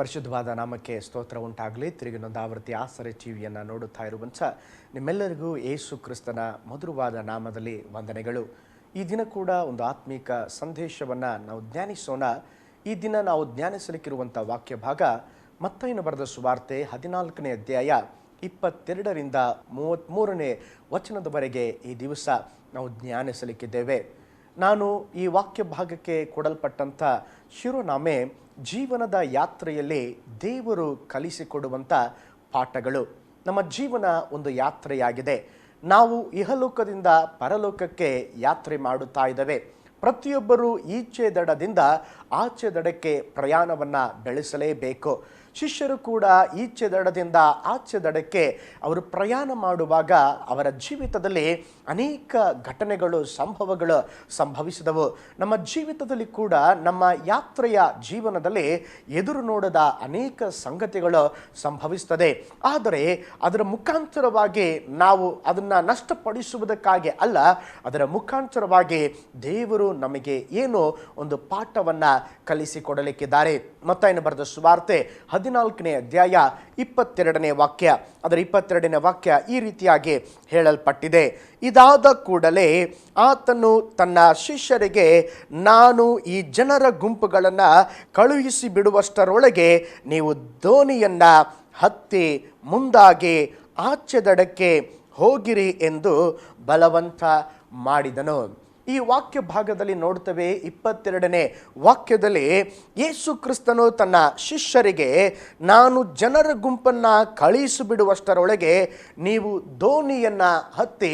ಪರಿಶುದ್ಧವಾದ ನಾಮಕ್ಕೆ ಸ್ತೋತ್ರ ಉಂಟಾಗಲಿ. ತಿರುಗಿ ನೊಂದಾವೃತ್ತಿ ಆಸರೆ ಟಿವಿಯನ್ನು ನೋಡುತ್ತಾ ಇರುವಂಥ ನಿಮ್ಮೆಲ್ಲರಿಗೂ ಯೇಸು ಕ್ರಿಸ್ತನ ಮಧುರವಾದ ನಾಮದಲ್ಲಿ ವಂದನೆಗಳು. ಈ ದಿನ ಕೂಡ ಒಂದು ಆತ್ಮೀಕ ಸಂದೇಶವನ್ನು ನಾವು ಧ್ಯಾನಿಸೋಣ. ಈ ದಿನ ನಾವು ಧ್ಯಾನಿಸಲಿಕ್ಕಿರುವಂಥ ವಾಕ್ಯ ಭಾಗ ಮತ್ತೈನ ಬರೆದ ಸುವಾರ್ತೆ ಹದಿನಾಲ್ಕನೇ ಅಧ್ಯಾಯ ಇಪ್ಪತ್ತೆರಡರಿಂದ ಮೂವತ್ತ್ಮೂರನೇ ವಚನದವರೆಗೆ ಈ ದಿವಸ ನಾವು ಧ್ಯಾನಿಸಲಿಕ್ಕಿದ್ದೇವೆ. ನಾನು ಈ ವಾಕ್ಯ ಭಾಗಕ್ಕೆ ಕೊಡಲ್ಪಟ್ಟಂಥ ಶಿರೋನಾಮೆ ಜೀವನದ ಯಾತ್ರೆಯಲ್ಲಿ ದೇವರು ಕಲಿಸಿಕೊಡುವಂಥ ಪಾಠಗಳು. ನಮ್ಮ ಜೀವನ ಒಂದು ಯಾತ್ರೆಯಾಗಿದೆ. ನಾವು ಇಹಲೋಕದಿಂದ ಪರಲೋಕಕ್ಕೆ ಯಾತ್ರೆ ಮಾಡುತ್ತಾ ಇದ್ದೇವೆ. ಪ್ರತಿಯೊಬ್ಬರೂ ಈಚೆ ದಡದಿಂದ ಆಚೆ ದಡಕ್ಕೆ ಪ್ರಯಾಣವನ್ನು ಬೆಳೆಸಲೇಬೇಕು. ಶಿಷ್ಯರು ಕೂಡ ಈಚೆ ದಡದಿಂದ ಆಚೆ ದಡಕ್ಕೆ ಅವರು ಪ್ರಯಾಣ ಮಾಡುವಾಗ ಅವರ ಜೀವಿತದಲ್ಲಿ ಅನೇಕ ಘಟನೆಗಳು, ಸಂಭವಗಳು ಸಂಭವಿಸಿದವು. ನಮ್ಮ ಜೀವಿತದಲ್ಲಿ ಕೂಡ ನಮ್ಮ ಯಾತ್ರೆಯ ಜೀವನದಲ್ಲಿ ಎದುರು ನೋಡದ ಅನೇಕ ಸಂಗತಿಗಳು ಸಂಭವಿಸ್ತದೆ. ಆದರೆ ಅದರ ಮುಖಾಂತರವಾಗಿ ನಾವು ಅದನ್ನು ನಷ್ಟಪಡಿಸುವುದಕ್ಕಾಗಿ ಅಲ್ಲ, ಅದರ ಮುಖಾಂತರವಾಗಿ ದೇವರು ನಮಗೆ ಏನು ಒಂದು ಪಾಠವನ್ನು ಕಲಿಸಿಕೊಡಲಿಕ್ಕಿದ್ದಾರೆ. ಮತ್ತಾಯನ ಬರೆದ ಸುವಾರ್ತೆ ಹದಿನಾಲ್ಕನೇ ಅಧ್ಯಾಯ ಇಪ್ಪತ್ತೆರಡನೇ ವಾಕ್ಯ. ಅದರ ಇಪ್ಪತ್ತೆರಡನೇ ವಾಕ್ಯ ಈ ರೀತಿಯಾಗಿ ಹೇಳಲ್ಪಟ್ಟಿದೆ. ಇದಾದ ಕೂಡಲೇ ಆತನು ತನ್ನ ಶಿಷ್ಯರಿಗೆ, ನಾನು ಈ ಜನರ ಗುಂಪುಗಳನ್ನು ಕಳುಹಿಸಿ ಬಿಡುವಷ್ಟರೊಳಗೆ ನೀವು ದೋಣಿಯನ್ನು ಹತ್ತಿ ಮುಂದಾಗಿ ಆಚೆದಡಕ್ಕೆ ಹೋಗಿರಿ ಎಂದು ಬಲವಂತ ಮಾಡಿದನು. ಈ ವಾಕ್ಯ ಭಾಗದಲ್ಲಿ ನೋಡ್ತೇವೆ ಇಪ್ಪತ್ತೆರಡನೇ ವಾಕ್ಯದಲ್ಲಿ ಯೇಸು ಕ್ರಿಸ್ತನು ತನ್ನ ಶಿಷ್ಯರಿಗೆ, ನಾನು ಜನರ ಗುಂಪನ್ನು ಕಳಿಸಿಬಿಡುವಷ್ಟರೊಳಗೆ ನೀವು ದೋಣಿಯನ್ನು ಹತ್ತಿ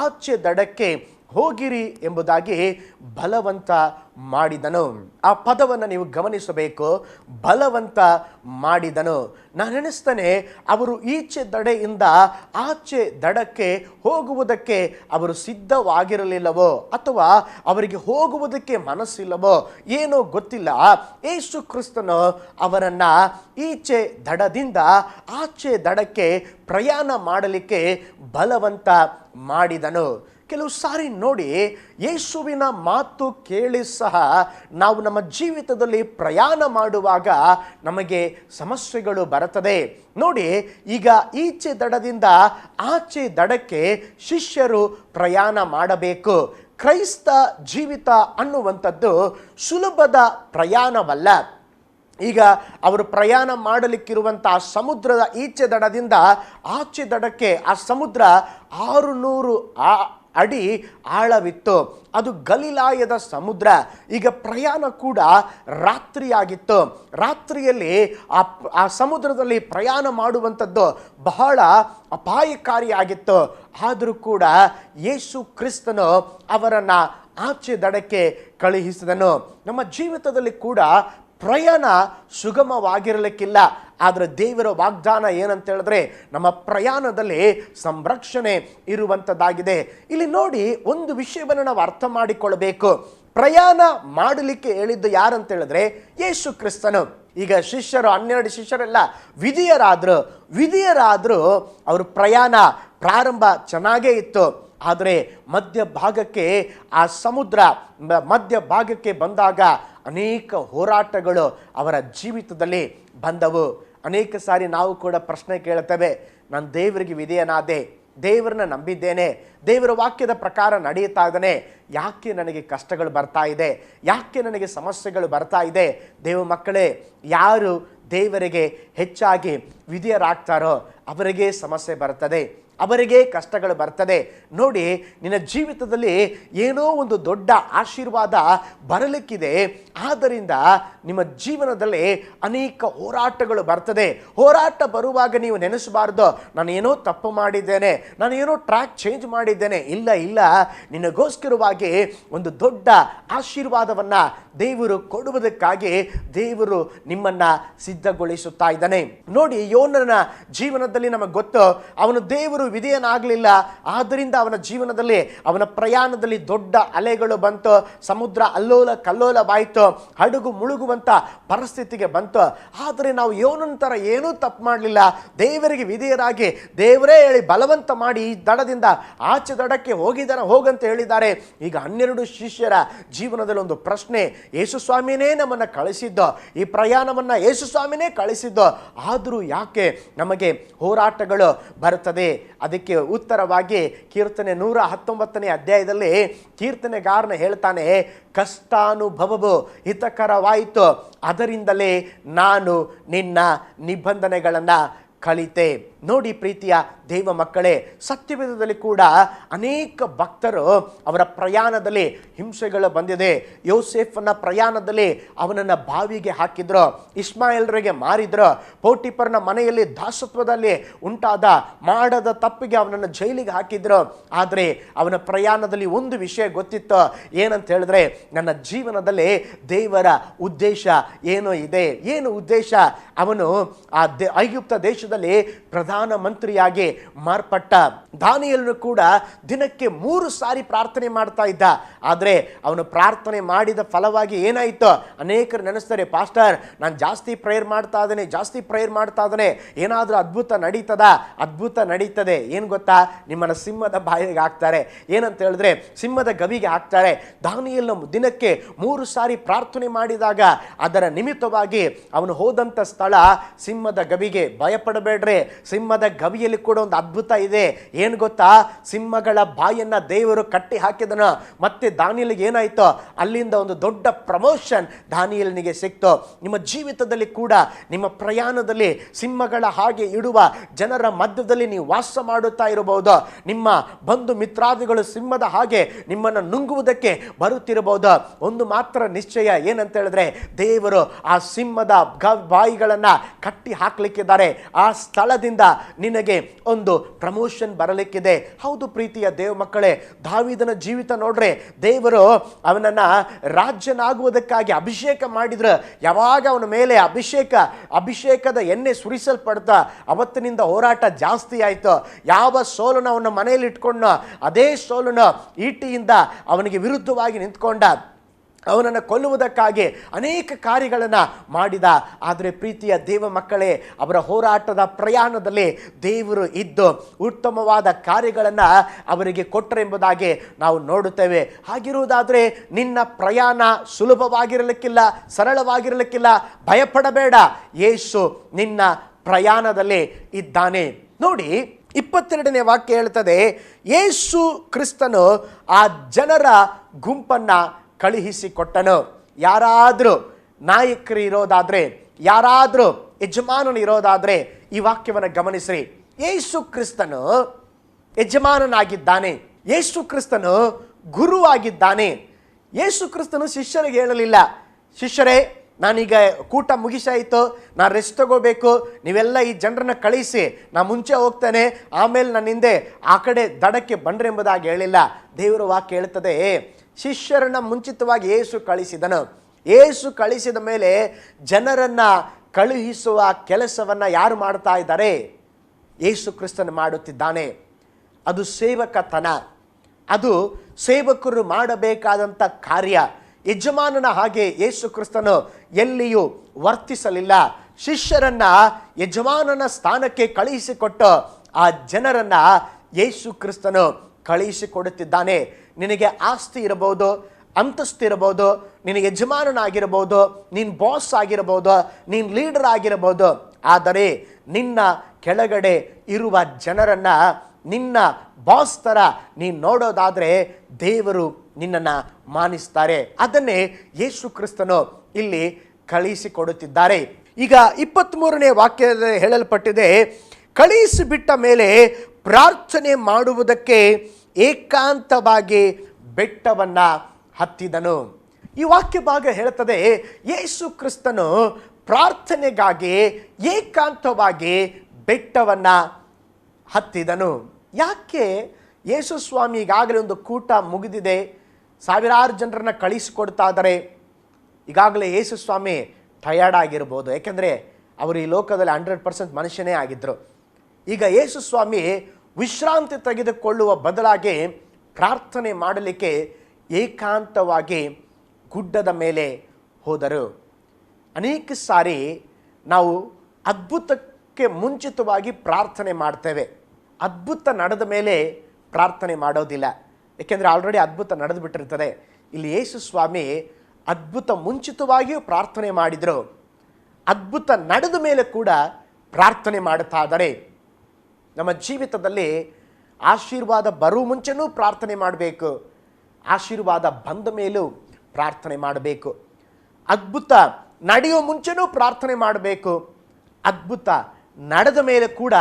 ಆಚೆ ದಡಕ್ಕೆ ಹೋಗಿರಿ ಎಂಬುದಾಗಿ ಬಲವಂತ ಮಾಡಿದನು. ಆ ಪದವನ್ನು ನೀವು ಗಮನಿಸಬೇಕು. ಬಲವಂತ ಮಾಡಿದನು. ನಾನು ಎಣಿಸ್ತೇನೆ ಅವರು ಈಚೆ ದಡೆಯಿಂದ ಆಚೆ ದಡಕ್ಕೆ ಹೋಗುವುದಕ್ಕೆ ಅವರು ಸಿದ್ಧವಾಗಿರಲಿಲ್ಲವೋ ಅಥವಾ ಅವರಿಗೆ ಹೋಗುವುದಕ್ಕೆ ಮನಸ್ಸಿಲ್ಲವೋ ಏನೋ ಗೊತ್ತಿಲ್ಲ. ಏಸು ಕ್ರಿಸ್ತನು ಅವರನ್ನು ಈಚೆ ದಡದಿಂದ ಆಚೆ ದಡಕ್ಕೆ ಪ್ರಯಾಣ ಮಾಡಲಿಕ್ಕೆ ಬಲವಂತ ಮಾಡಿದನು. ಕೆಲವು ಸಾರಿ ನೋಡಿ ಯೇಸುವಿನ ಮಾತು ಕೇಳಿ ಸಹ ನಾವು ನಮ್ಮ ಜೀವಿತದಲ್ಲಿ ಪ್ರಯಾಣ ಮಾಡುವಾಗ ನಮಗೆ ಸಮಸ್ಯೆಗಳು ಬರುತ್ತದೆ. ನೋಡಿ, ಈಗ ಈಚೆ ದಡದಿಂದ ಆಚೆ ದಡಕ್ಕೆ ಶಿಷ್ಯರು ಪ್ರಯಾಣ ಮಾಡಬೇಕು. ಕ್ರೈಸ್ತ ಜೀವಿತ ಅನ್ನುವಂಥದ್ದು ಸುಲಭದ ಪ್ರಯಾಣವಲ್ಲ. ಈಗ ಅವರು ಪ್ರಯಾಣ ಮಾಡಲಿಕ್ಕಿರುವಂಥ ಸಮುದ್ರದ ಈಚೆ ದಡದಿಂದ ಆಚೆ ದಡಕ್ಕೆ ಆ ಸಮುದ್ರ ಆರು ನೂರು ಆ ಅಡಿ ಆಳವಿತ್ತು. ಅದು ಗಲಿಲಾಯದ ಸಮುದ್ರ. ಈಗ ಪ್ರಯಾಣ ಕೂಡ ರಾತ್ರಿಯಾಗಿತ್ತು. ರಾತ್ರಿಯಲ್ಲಿ ಆ ಆ ಸಮುದ್ರದಲ್ಲಿ ಪ್ರಯಾಣ ಮಾಡುವಂಥದ್ದು ಬಹಳ ಅಪಾಯಕಾರಿಯಾಗಿತ್ತು. ಆದರೂ ಕೂಡ ಯೇಸು ಕ್ರಿಸ್ತನು ಅವರನ್ನು ಆಚೆ ದಡಕ್ಕೆ ಕಳುಹಿಸಿದನು. ನಮ್ಮ ಜೀವಿತದಲ್ಲಿ ಕೂಡ ಪ್ರಯಾಣ ಸುಗಮವಾಗಿರಲಿಕ್ಕಿಲ್ಲ. ಆದರೆ ದೇವರ ವಾಗ್ದಾನ ಏನಂತ ಹೇಳಿದ್ರೆ ನಮ್ಮ ಪ್ರಯಾಣದಲ್ಲಿ ಸಂರಕ್ಷಣೆ ಇರುವಂಥದ್ದಾಗಿದೆ ಇಲ್ಲಿ ನೋಡಿ ಒಂದು ವಿಷಯವನ್ನು ನಾವು ಅರ್ಥ ಮಾಡಿಕೊಳ್ಬೇಕು ಪ್ರಯಾಣ ಮಾಡಲಿಕ್ಕೆ ಹೇಳಿದ್ದು ಯಾರಂತ ಹೇಳಿದ್ರೆ ಯೇಸು ಕ್ರಿಸ್ತನು. ಈಗ ಶಿಷ್ಯರು, ಹನ್ನೆರಡು ಶಿಷ್ಯರೆಲ್ಲ ವಿಧಿಯರಾದರು, ವಿಧಿಯರಾದರೂ ಅವರು ಪ್ರಯಾಣ ಪ್ರಾರಂಭ ಚೆನ್ನಾಗೇ ಇತ್ತು. ಆದರೆ ಮಧ್ಯ ಭಾಗಕ್ಕೆ, ಆ ಸಮುದ್ರ ಮಧ್ಯ ಭಾಗಕ್ಕೆ ಬಂದಾಗ ಅನೇಕ ಹೋರಾಟಗಳು ಅವರ ಜೀವಿತದಲ್ಲಿ ಬಂದವು. ಅನೇಕ ಸಾರಿ ನಾವು ಕೂಡ ಪ್ರಶ್ನೆ ಕೇಳುತ್ತೇವೆ, ನಾನು ದೇವರಿಗೆ ವಿಧೇಯನಾದೆ, ದೇವರನ್ನ ನಂಬಿದ್ದೇನೆ, ದೇವರ ವಾಕ್ಯದ ಪ್ರಕಾರ ನಡೆಯುತ್ತಾ ಇದ್ದಾನೆ, ಯಾಕೆ ನನಗೆ ಕಷ್ಟಗಳು ಬರ್ತಾ ಇದೆ, ಯಾಕೆ ನನಗೆ ಸಮಸ್ಯೆಗಳು ಬರ್ತಾ ಇದೆ, ದೇವ ಮಕ್ಕಳೇ, ಯಾರು ದೇವರಿಗೆ ಹೆಚ್ಚಾಗಿ ವಿಧಿಯರಾಗ್ತಾರೋ ಅವರಿಗೆ ಸಮಸ್ಯೆ ಬರ್ತದೆ. ಅವರಿಗೆ ಕಷ್ಟಗಳು ಬರ್ತದೆ. ನೋಡಿ, ನಿನ್ನ ಜೀವಿತದಲ್ಲಿ ಏನೋ ಒಂದು ದೊಡ್ಡ ಆಶೀರ್ವಾದ ಬರಲಿಕ್ಕಿದೆ. ಆದ್ದರಿಂದ ನಿಮ್ಮ ಜೀವನದಲ್ಲಿ ಅನೇಕ ಹೋರಾಟಗಳು ಬರ್ತದೆ. ಹೋರಾಟ ಬರುವಾಗ ನೀವು ನೆನೆಸಬಾರ್ದು. ನಾನು ಏನೋ ತಪ್ಪು ಮಾಡಿದ್ದೇನೆ. ನಾನು ಏನೋ ಟ್ರ್ಯಾಕ್ ಚೇಂಜ್ ಮಾಡಿದ್ದೇನೆ. ಇಲ್ಲ ಇಲ್ಲ. ನಿನಗೋಸ್ಕರವಾಗಿ ಒಂದು ದೊಡ್ಡ ಆಶೀರ್ವಾದವನ್ನ ದೇವರು ಕೊಡುವುದಕ್ಕಾಗಿ ದೇವರು ನಿಮ್ಮನ್ನ ಸಿದ್ಧಗೊಳಿಸುತ್ತಾ ಇದ್ದಾನೆ. ನೋಡಿ, ಯೋನನ ಜೀವನದಲ್ಲಿ ನಮಗೆ ಗೊತ್ತು, ಅವನು ದೇವರು ವಿಧೇಯನಾಗಲಿಲ್ಲ ಆದ್ದರಿಂದ ಅವನ ಜೀವನದಲ್ಲಿ, ಅವನ ಪ್ರಯಾಣದಲ್ಲಿ ದೊಡ್ಡ ಅಲೆಗಳು ಬಂತು, ಸಮುದ್ರ ಅಲ್ಲೋಲ ಕಲ್ಲೋಲವಾಯಿತು ಹಡಗು ಮುಳುಗುವಂಥ ಪರಿಸ್ಥಿತಿಗೆ ಬಂತು. ಆದರೆ ನಾವು ಯೋನಂತರ ಏನೂ ತಪ್ಪು ಮಾಡಲಿಲ್ಲ. ದೇವರಿಗೆ ವಿಧೇಯರಾಗಿ, ದೇವರೇ ಹೇಳಿ ಬಲವಂತ ಮಾಡಿ ಈ ದಡದಿಂದ ಆಚೆ ದಡಕ್ಕೆ ಹೋಗಿದ್ದಾನೆ ಹೋಗಂತ ಹೇಳಿದ್ದಾರೆ. ಈಗ ಹನ್ನೆರಡು ಶಿಷ್ಯರ ಜೀವನದಲ್ಲಿ ಒಂದು ಪ್ರಶ್ನೆ ಯೇಸುಸ್ವಾಮಿನೇ ನಮ್ಮನ್ನು ಕಳಿಸಿದ್ದು? ಈ ಪ್ರಯಾಣವನ್ನು ಯೇಸುಸ್ವಾಮಿನೇ ಕಳಿಸಿದ್ದು? ಆದರೂ ಯಾಕೆ ನಮಗೆ ಹೋರಾಟಗಳು ಬರುತ್ತದೆ? ಅದಕ್ಕೆ ಉತ್ತರವಾಗಿ ಕೀರ್ತನೆ ನೂರ ಹತ್ತೊಂಬತ್ತನೇ ಅಧ್ಯಾಯದಲ್ಲಿ ಕೀರ್ತನೆಗಾರನ ಹೇಳ್ತಾನೆ, ಕಷ್ಟಾನುಭವವು ಹಿತಕರವಾಯಿತು. ಅದರಿಂದಲೇ ನಾನು ನಿನ್ನ ನಿಬಂಧನೆಗಳನ್ನು ಕಲಿತೆ. ನೋಡಿ ಪ್ರೀತಿಯ ದೇವ ಮಕ್ಕಳೇ, ಸತ್ಯವೇದದಲ್ಲಿ ಕೂಡ ಅನೇಕ ಭಕ್ತರು ಅವರ ಪ್ರಯಾಣದಲ್ಲಿ ಹಿಂಸೆಗಳು ಬಂದಿದೆ. ಯೋಸೇಫನ ಪ್ರಯಾಣದಲ್ಲಿ ಅವನನ್ನು ಬಾವಿಗೆ ಹಾಕಿದ್ರು ಇಸ್ಮಾಯಿಲ್ರಿಗೆ ಮಾರಿದ್ರು ಪೋಟಿಪರ್ನ ಮನೆಯಲ್ಲಿ ದಾಸತ್ವದಲ್ಲಿ ಉಂಟಾದ ಮಾಡದ ತಪ್ಪಿಗೆ ಅವನನ್ನು ಜೈಲಿಗೆ ಹಾಕಿದ್ರು. ಆದರೆ ಅವನ ಪ್ರಯಾಣದಲ್ಲಿ ಒಂದು ವಿಷಯ ಗೊತ್ತಿತ್ತು, ಏನಂತ ಹೇಳಿದ್ರೆ ನನ್ನ ಜೀವನದಲ್ಲಿ ದೇವರ ಉದ್ದೇಶ ಏನೋ ಇದೆ. ಏನು ಉದ್ದೇಶ? ಅವನು ಆ ದೇ, ಐಗುಪ್ತ ದೇಶದಲ್ಲಿ ಪ್ರಧಾನ ಮಂತ್ರಿಯಾಗಿ ಮಾರ್ಪಟ್ಟ ದಾನಿಯಲ್ಲೂ ಕೂಡ ದಿನಕ್ಕೆ ಮೂರು ಸಾರಿ ಪ್ರಾರ್ಥನೆ ಮಾಡ್ತಾ ಇದ್ದ. ಆದರೆ ಅವನು ಪ್ರಾರ್ಥನೆ ಮಾಡಿದ ಫಲವಾಗಿ ಏನಾಯಿತು? ಅನೇಕರು ನೆನೆಸ್ತಾರೆ, ಪಾಸ್ಟರ್, ನಾನು ಜಾಸ್ತಿ ಪ್ರೇಯರ್ ಮಾಡ್ತಾ ಇದ್ದೇನೆ, ಜಾಸ್ತಿ ಪ್ರೇಯರ್ ಮಾಡ್ತಾ ಇದ್ದಾನೆ. ಏನಾದರೂ ಅದ್ಭುತ ನಡೀತದ? ಅದ್ಭುತ ನಡೀತದೆ. ಏನು ಗೊತ್ತಾ? ನಿಮ್ಮನ್ನು ಸಿಂಹದ ಬಾಯಿಗೆ ಹಾಕ್ತಾರೆ. ಏನಂತ ಹೇಳಿದ್ರೆ, ಸಿಂಹದ ಗವಿಗೆ ಹಾಕ್ತಾರೆ. ದಾನಿಯಲ್ಲ ದಿನಕ್ಕೆ ಮೂರು ಸಾರಿ ಪ್ರಾರ್ಥನೆ ಮಾಡಿದಾಗ ಅದರ ನಿಮಿತ್ತವಾಗಿ ಅವನು ಹೋದಂಥ ಸ್ಥಳ ಸಿಂಹದ ಗವಿಗೆ. ಭಯಪಡಬೇಡ್ರಿ. ಸಿಂಹದ ಗವಿಯಲ್ಲಿ ಕೂಡ ಒಂದು ಅದ್ಭುತ ಇದೆ. ಏನು ಗೊತ್ತಾ? ಸಿಂಹಗಳ ಬಾಯನ್ನ ದೇವರು ಕಟ್ಟಿ ಹಾಕಿದನ. ಮತ್ತೆ ದಾನಿಯಲ್ಗೆ ಏನಾಯ್ತು? ಅಲ್ಲಿಂದ ಒಂದು ದೊಡ್ಡ ಪ್ರಮೋಷನ್ ದಾನಿಯಲ್ನಿಗೆ ಸಿಕ್ತು. ನಿಮ್ಮ ಜೀವಿತದಲ್ಲಿ ಕೂಡ, ನಿಮ್ಮ ಪ್ರಯಾಣದಲ್ಲಿ ಸಿಂಹಗಳ ಹಾಗೆ ಇಡುವ ಜನರ ಮಧ್ಯದಲ್ಲಿ ನೀವು ವಾಸ ಮಾಡುತ್ತಾ ಇರಬಹುದು. ನಿಮ್ಮ ಬಂಧು ಮಿತ್ರಾದಿಗಳು ಸಿಂಹದ ಹಾಗೆ ನಿಮ್ಮನ್ನು ನುಂಗುವುದಕ್ಕೆ ಬರುತ್ತಿರಬಹುದು. ಒಂದು ಮಾತ್ರ ನಿಶ್ಚಯ ಏನಂತ ಹೇಳಿದ್ರೆ ದೇವರು ಆ ಸಿಂಹದ ಬಾಯಿಗಳನ್ನ ಕಟ್ಟಿ ಹಾಕ್ಲಿಕ್ಕಿದ್ದಾರೆ. ಆ ಸ್ಥಳದಿಂದ ನಿನಗೆ ಒಂದು ಪ್ರಮೋಷನ್ ಬರಲಿಕ್ಕಿದೆ. ಹೌದು ಪ್ರೀತಿಯ ದೇವ ಮಕ್ಕಳೇ, ದಾವಿದನ ಜೀವಿತ ನೋಡ್ರೆ ದೇವರು ಅವನನ್ನು ರಾಜ್ಯನಾಗುವುದಕ್ಕಾಗಿ ಅಭಿಷೇಕ ಮಾಡಿದ್ರು. ಯಾವಾಗ ಅವನ ಮೇಲೆ ಅಭಿಷೇಕ, ಅಭಿಷೇಕದ ಎಣ್ಣೆ ಸುರಿಸಲ್ಪಡ್ತಾ ಅವತ್ತಿನಿಂದ ಹೋರಾಟ ಜಾಸ್ತಿ ಆಯಿತು. ಯಾವ ಸೋಲನ ಅವನ ಮನೆಯಲ್ಲಿ ಇಟ್ಕೊಂಡು ಅದೇ ಸೋಲನ ಈಟಿಯಿಂದ ಅವನಿಗೆ ವಿರುದ್ಧವಾಗಿ ನಿಂತ್ಕೊಂಡ. ಅವನನ್ನು ಕೊಲ್ಲುವುದಕ್ಕಾಗಿ ಅನೇಕ ಕಾರ್ಯಗಳನ್ನು ಮಾಡಿದ. ಆದರೆ ಪ್ರೀತಿಯ ದೇವ ಮಕ್ಕಳೇ, ಅವರ ಹೋರಾಟದ ಪ್ರಯಾಣದಲ್ಲಿ ದೇವರು ಇದ್ದು ಉತ್ತಮವಾದ ಕಾರ್ಯಗಳನ್ನು ಅವರಿಗೆ ಕೊಟ್ಟರೆಂಬುದಾಗಿ ನಾವು ನೋಡುತ್ತೇವೆ. ಹಾಗಿರುವುದಾದರೆ ನಿನ್ನ ಪ್ರಯಾಣ ಸುಲಭವಾಗಿರಲಿಕ್ಕಿಲ್ಲ, ಸರಳವಾಗಿರಲಿಕ್ಕಿಲ್ಲ. ಭಯಪಡಬೇಡ. ಯೇಸು ನಿನ್ನ ಪ್ರಯಾಣದಲ್ಲಿ ಇದ್ದಾನೆ. ನೋಡಿ, ಇಪ್ಪತ್ತೆರಡನೇ ವಾಕ್ಯ ಹೇಳ್ತದೆ, ಯೇಸು ಕ್ರಿಸ್ತನು ಆ ಜನರ ಗುಂಪನ್ನು ಕಳುಹಿಸಿಕೊಟ್ಟನು. ಯಾರಾದರೂ ನಾಯಕರು ಇರೋದಾದರೆ, ಯಾರಾದರೂ ಯಜಮಾನನು ಇರೋದಾದರೆ ಈ ವಾಕ್ಯವನ್ನು ಗಮನಿಸ್ರಿ. ಯೇಸು ಕ್ರಿಸ್ತನು ಯಜಮಾನನಾಗಿದ್ದಾನೆ. ಯೇಸು ಕ್ರಿಸ್ತನು ಗುರುವಾಗಿದ್ದಾನೆ. ಯೇಸು ಕ್ರಿಸ್ತನು ಶಿಷ್ಯರಿಗೆ ಹೇಳಲಿಲ್ಲ, ಶಿಷ್ಯರೇ, ನಾನೀಗ ಕೂಟ ಮುಗಿಸಾಯಿತು ನಾನು ರೆಸ್ಟ್ ತಗೋಬೇಕು, ನೀವೆಲ್ಲ ಈ ಜನರನ್ನ ಕಳಿಸಿ, ನಾ ಮುಂಚೆ ಹೋಗ್ತೇನೆ, ಆಮೇಲೆ ನನ್ನ ಹಿಂದೆ ಆ ಕಡೆ ದಡಕ್ಕೆ ಬಂದ್ರೆ ಎಂಬುದಾಗಿ ಹೇಳಿಲ್ಲ. ದೇವರ ವಾಕ್ಯ ಹೇಳ್ತದೆ ಶಿಷ್ಯರನ್ನ ಮುಂಚಿತವಾಗಿ ಏಸು ಕಳಿಸಿದನು. ಏಸು ಕಳಿಸಿದ ಮೇಲೆ ಜನರನ್ನ ಕಳುಹಿಸುವ ಕೆಲಸವನ್ನ ಯಾರು ಮಾಡ್ತಾ ಇದ್ದಾರೆ? ಏಸು ಕ್ರಿಸ್ತನು ಮಾಡುತ್ತಿದ್ದಾನೆ. ಅದು ಸೇವಕತನ. ಅದು ಸೇವಕರು ಮಾಡಬೇಕಾದಂಥ ಕಾರ್ಯ. ಯಜಮಾನನ ಹಾಗೆ ಯೇಸು ಕ್ರಿಸ್ತನು ಎಲ್ಲಿಯೂ ವರ್ತಿಸಲಿಲ್ಲ. ಶಿಷ್ಯರನ್ನ ಯಜಮಾನನ ಸ್ಥಾನಕ್ಕೆ ಕಳುಹಿಸಿಕೊಟ್ಟು ಆ ಜನರನ್ನ ಯೇಸು ಕ್ರಿಸ್ತನು ಕಳುಹಿಸಿಕೊಡುತ್ತಿದ್ದಾನೆ. ನಿನಗೆ ಆಸ್ತಿ ಇರಬಹುದು, ಅಂತಸ್ತು ಇರಬಹುದು ನಿನಗೆ ಯಜಮಾನನಾಗಿರಬಹುದು, ನಿನ್ನ ಬಾಸ್ ಆಗಿರಬಹುದು ನೀನು ಲೀಡರ್ ಆಗಿರಬಹುದು. ಆದರೆ ನಿನ್ನ ಕೆಳಗಡೆ ಇರುವ ಜನರನ್ನು, ನಿನ್ನ ಬಾಸ್ ಥರ ನೀನು ನೋಡೋದಾದರೆ ದೇವರು ನಿನ್ನನ್ನು ಮಾನಿಸ್ತಾರೆ. ಅದನ್ನೇ ಯೇಸು ಕ್ರಿಸ್ತನು ಇಲ್ಲಿ ಕಳಿಸಿಕೊಡುತ್ತಿದ್ದಾರೆ. ಈಗ ಇಪ್ಪತ್ತ್ಮೂರನೇ ವಾಕ್ಯದಲ್ಲಿ ಹೇಳಲ್ಪಟ್ಟಿದೆ, ಕಳಿಸಿಬಿಟ್ಟ ಮೇಲೆ ಪ್ರಾರ್ಥನೆ ಮಾಡುವುದಕ್ಕೆ ಏಕಾಂತವಾಗಿ ಬೆಟ್ಟವನ್ನು ಹತ್ತಿದನು. ಈ ವಾಕ್ಯ ಭಾಗ ಹೇಳ್ತದೆ, ಯೇಸು ಕ್ರಿಸ್ತನು ಪ್ರಾರ್ಥನೆಗಾಗಿ ಏಕಾಂತವಾಗಿ ಬೆಟ್ಟವನ್ನು ಹತ್ತಿದನು. ಯಾಕೆ? ಯೇಸು ಸ್ವಾಮಿ ಈಗಾಗಲೇ ಒಂದು ಕೂಟ ಮುಗಿದಿದೆ. ಸಾವಿರಾರು ಜನರನ್ನು ಕಳಿಸಿಕೊಡ್ತಾ ಇದ್ದಾರೆ. ಈಗಾಗಲೇ ಯೇಸು ಸ್ವಾಮಿ ಟಯರ್ಡ್ ಆಗಿರ್ಬೋದು. ಯಾಕೆಂದರೆ, ಅವರು ಈ ಲೋಕದಲ್ಲಿ ಹಂಡ್ರೆಡ್ ಪರ್ಸೆಂಟ್ ಮನುಷ್ಯನೇ ಆಗಿದ್ದರು ಈಗ ಯೇಸು ಸ್ವಾಮಿ ವಿಶ್ರಾಂತಿ ತೆಗೆದುಕೊಳ್ಳುವ ಬದಲಾಗಿ ಪ್ರಾರ್ಥನೆ ಮಾಡಲಿಕ್ಕೆ ಏಕಾಂತವಾಗಿ ಗುಡ್ಡದ ಮೇಲೆ ಹೋದರು. ಅನೇಕ ಸಾರಿ ನಾವು ಅದ್ಭುತಕ್ಕೆ ಮುಂಚಿತವಾಗಿ ಪ್ರಾರ್ಥನೆ ಮಾಡ್ತೇವೆ. ಅದ್ಭುತ ನಡೆದ ಮೇಲೆ ಪ್ರಾರ್ಥನೆ ಮಾಡೋದಿಲ್ಲ. ಏಕೆಂದರೆ ಆಲ್ರೆಡಿ ಅದ್ಭುತ ನಡೆದು ಬಿಟ್ಟಿರ್ತದೆ. ಇಲ್ಲಿ ಯೇಸು ಸ್ವಾಮಿ ಅದ್ಭುತ ಮುಂಚಿತವಾಗಿಯೂ ಪ್ರಾರ್ಥನೆ ಮಾಡಿದರು. ಅದ್ಭುತ ನಡೆದ ಮೇಲೆ ಕೂಡ ಪ್ರಾರ್ಥನೆ ಮಾಡುತ್ತಾ ಇದ್ದಾರೆ. ನಮ್ಮ ಜೀವಿತದಲ್ಲಿ ಆಶೀರ್ವಾದ ಬರುವ ಮುಂಚೆನೂ ಪ್ರಾರ್ಥನೆ ಮಾಡಬೇಕು. ಆಶೀರ್ವಾದ ಬಂದ ಮೇಲೂ ಪ್ರಾರ್ಥನೆ ಮಾಡಬೇಕು. ಅದ್ಭುತ ನಡೆಯುವ ಮುಂಚೆನೂ ಪ್ರಾರ್ಥನೆ ಮಾಡಬೇಕು. ಅದ್ಭುತ ನಡೆದ ಮೇಲೆ ಕೂಡ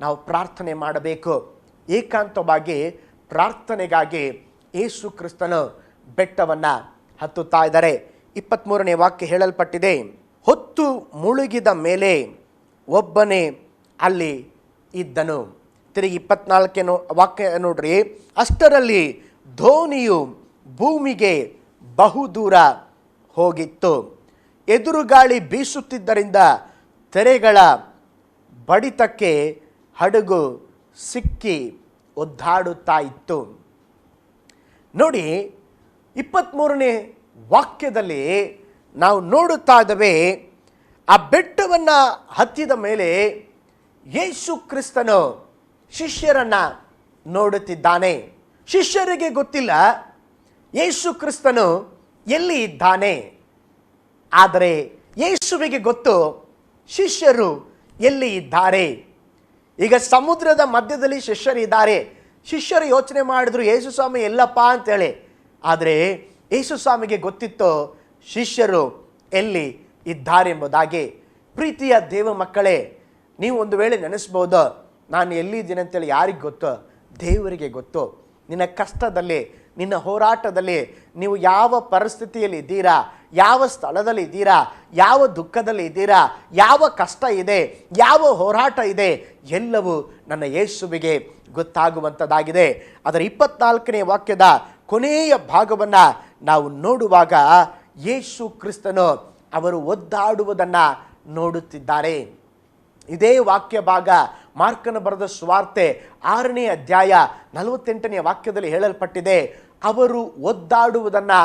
ನಾವು ಪ್ರಾರ್ಥನೆ ಮಾಡಬೇಕು. ಏಕಾಂತವಾಗಿ ಪ್ರಾರ್ಥನೆಗಾಗಿ ಯೇಸು ಕ್ರಿಸ್ತನು ಬೆಟ್ಟವನ್ನು ಹತ್ತುತ್ತಾ ಇದ್ದಾರೆ. ಇಪ್ಪತ್ತ್ಮೂರನೇ ವಾಕ್ಯ ಹೇಳಲ್ಪಟ್ಟಿದೆ, ಹೊತ್ತು ಮುಳುಗಿದ ಮೇಲೆ ಒಬ್ಬನೇ ಅಲ್ಲಿ ಇದ್ದನು. ತಿರುಗಿ ಇಪ್ಪತ್ನಾಲ್ಕನೇ ವಾಕ್ಯ ನೋಡ್ರಿ, ಅಷ್ಟರಲ್ಲಿ ಧೋನಿಯು ಭೂಮಿಗೆ ಬಹುದೂರ ಹೋಗಿತ್ತು. ಎದುರುಗಾಳಿ ಬೀಸುತ್ತಿದ್ದರಿಂದ ತೆರೆಗಳ ಬಡಿತಕ್ಕೆ ಹಡಗು ಸಿಕ್ಕಿ ಒದ್ದಾಡುತ್ತಾ ಇತ್ತು. ನೋಡಿ ಇಪ್ಪತ್ತ್ಮೂರನೇ ವಾಕ್ಯದಲ್ಲಿ ನಾವು ನೋಡುತ್ತಾ ಇದ್ದೇವೆ, ಆ ಬೆಟ್ಟವನ್ನು ಹತ್ತಿದ ಮೇಲೆ ಯೇಸು ಕ್ರಿಸ್ತನು ಶಿಷ್ಯರನ್ನ ನೋಡುತ್ತಿದ್ದಾನೆ. ಶಿಷ್ಯರಿಗೆ ಗೊತ್ತಿಲ್ಲ ಯೇಸು ಕ್ರಿಸ್ತನು ಎಲ್ಲಿ ಇದ್ದಾನೆ. ಆದರೆ ಯೇಸುವಿಗೆ ಗೊತ್ತು ಶಿಷ್ಯರು ಎಲ್ಲಿ ಇದ್ದಾರೆ. ಈಗ ಸಮುದ್ರದ ಮಧ್ಯದಲ್ಲಿ ಶಿಷ್ಯರು ಇದ್ದಾರೆ. ಶಿಷ್ಯರು ಯೋಚನೆ ಮಾಡಿದ್ರು, ಯೇಸು ಸ್ವಾಮಿ, ಎಲ್ಲಪ್ಪ ಅಂತೇಳಿ. ಆದರೆ ಯೇಸು ಸ್ವಾಮಿಗೆ ಗೊತ್ತಿತ್ತು ಶಿಷ್ಯರು ಎಲ್ಲಿ ಇದ್ದಾರೆ ಎಂಬುದಾಗಿ ಪ್ರೀತಿಯ ದೇವ ಮಕ್ಕಳೇ ನೀವು ಒಂದು ವೇಳೆ ನೆನೆಸ್ಬೋದು? ನಾನು ಎಲ್ಲಿದ್ದೀನಿ ಅಂತೇಳಿ ಯಾರಿಗೆ ಗೊತ್ತು? ದೇವರಿಗೆ ಗೊತ್ತು? ನಿನ್ನ ಕಷ್ಟದಲ್ಲಿ, ನಿನ್ನ ಹೋರಾಟದಲ್ಲಿ ನೀವು ಯಾವ ಪರಿಸ್ಥಿತಿಯಲ್ಲಿ ಇದ್ದೀರಾ? ಯಾವ ಸ್ಥಳದಲ್ಲಿ ಇದ್ದೀರಾ? ಯಾವ ದುಃಖದಲ್ಲಿ ಇದ್ದೀರಾ? ಯಾವ ಕಷ್ಟ ಇದೆ? ಯಾವ ಹೋರಾಟ ಇದೆ? ಎಲ್ಲವೂ ನನ್ನ ಯೇಸುವಿಗೆ ಗೊತ್ತಾಗುವಂಥದ್ದಾಗಿದೆ. ಅದರ ಇಪ್ಪತ್ನಾಲ್ಕನೇ ವಾಕ್ಯದ ಕೊನೆಯ ಭಾಗವನ್ನು ನಾವು ನೋಡುವಾಗ ಯೇಸು ಕ್ರಿಸ್ತನು ಅವರು ಒದ್ದಾಡುವುದನ್ನು ನೋಡುತ್ತಿದ್ದಾರೆ. ಇದೇ ವಾಕ್ಯ ಭಾಗ ಮಾರ್ಕನ ಬರೆದ ಸ್ವಾರ್ತೆ ಆರನೇ ಅಧ್ಯಾಯ ನಲವತ್ತೆಂಟನೇ ವಾಕ್ಯದಲ್ಲಿ ಹೇಳಲ್ಪಟ್ಟಿದೆ, ಅವರು ಒದ್ದಾಡುವುದನ್ನು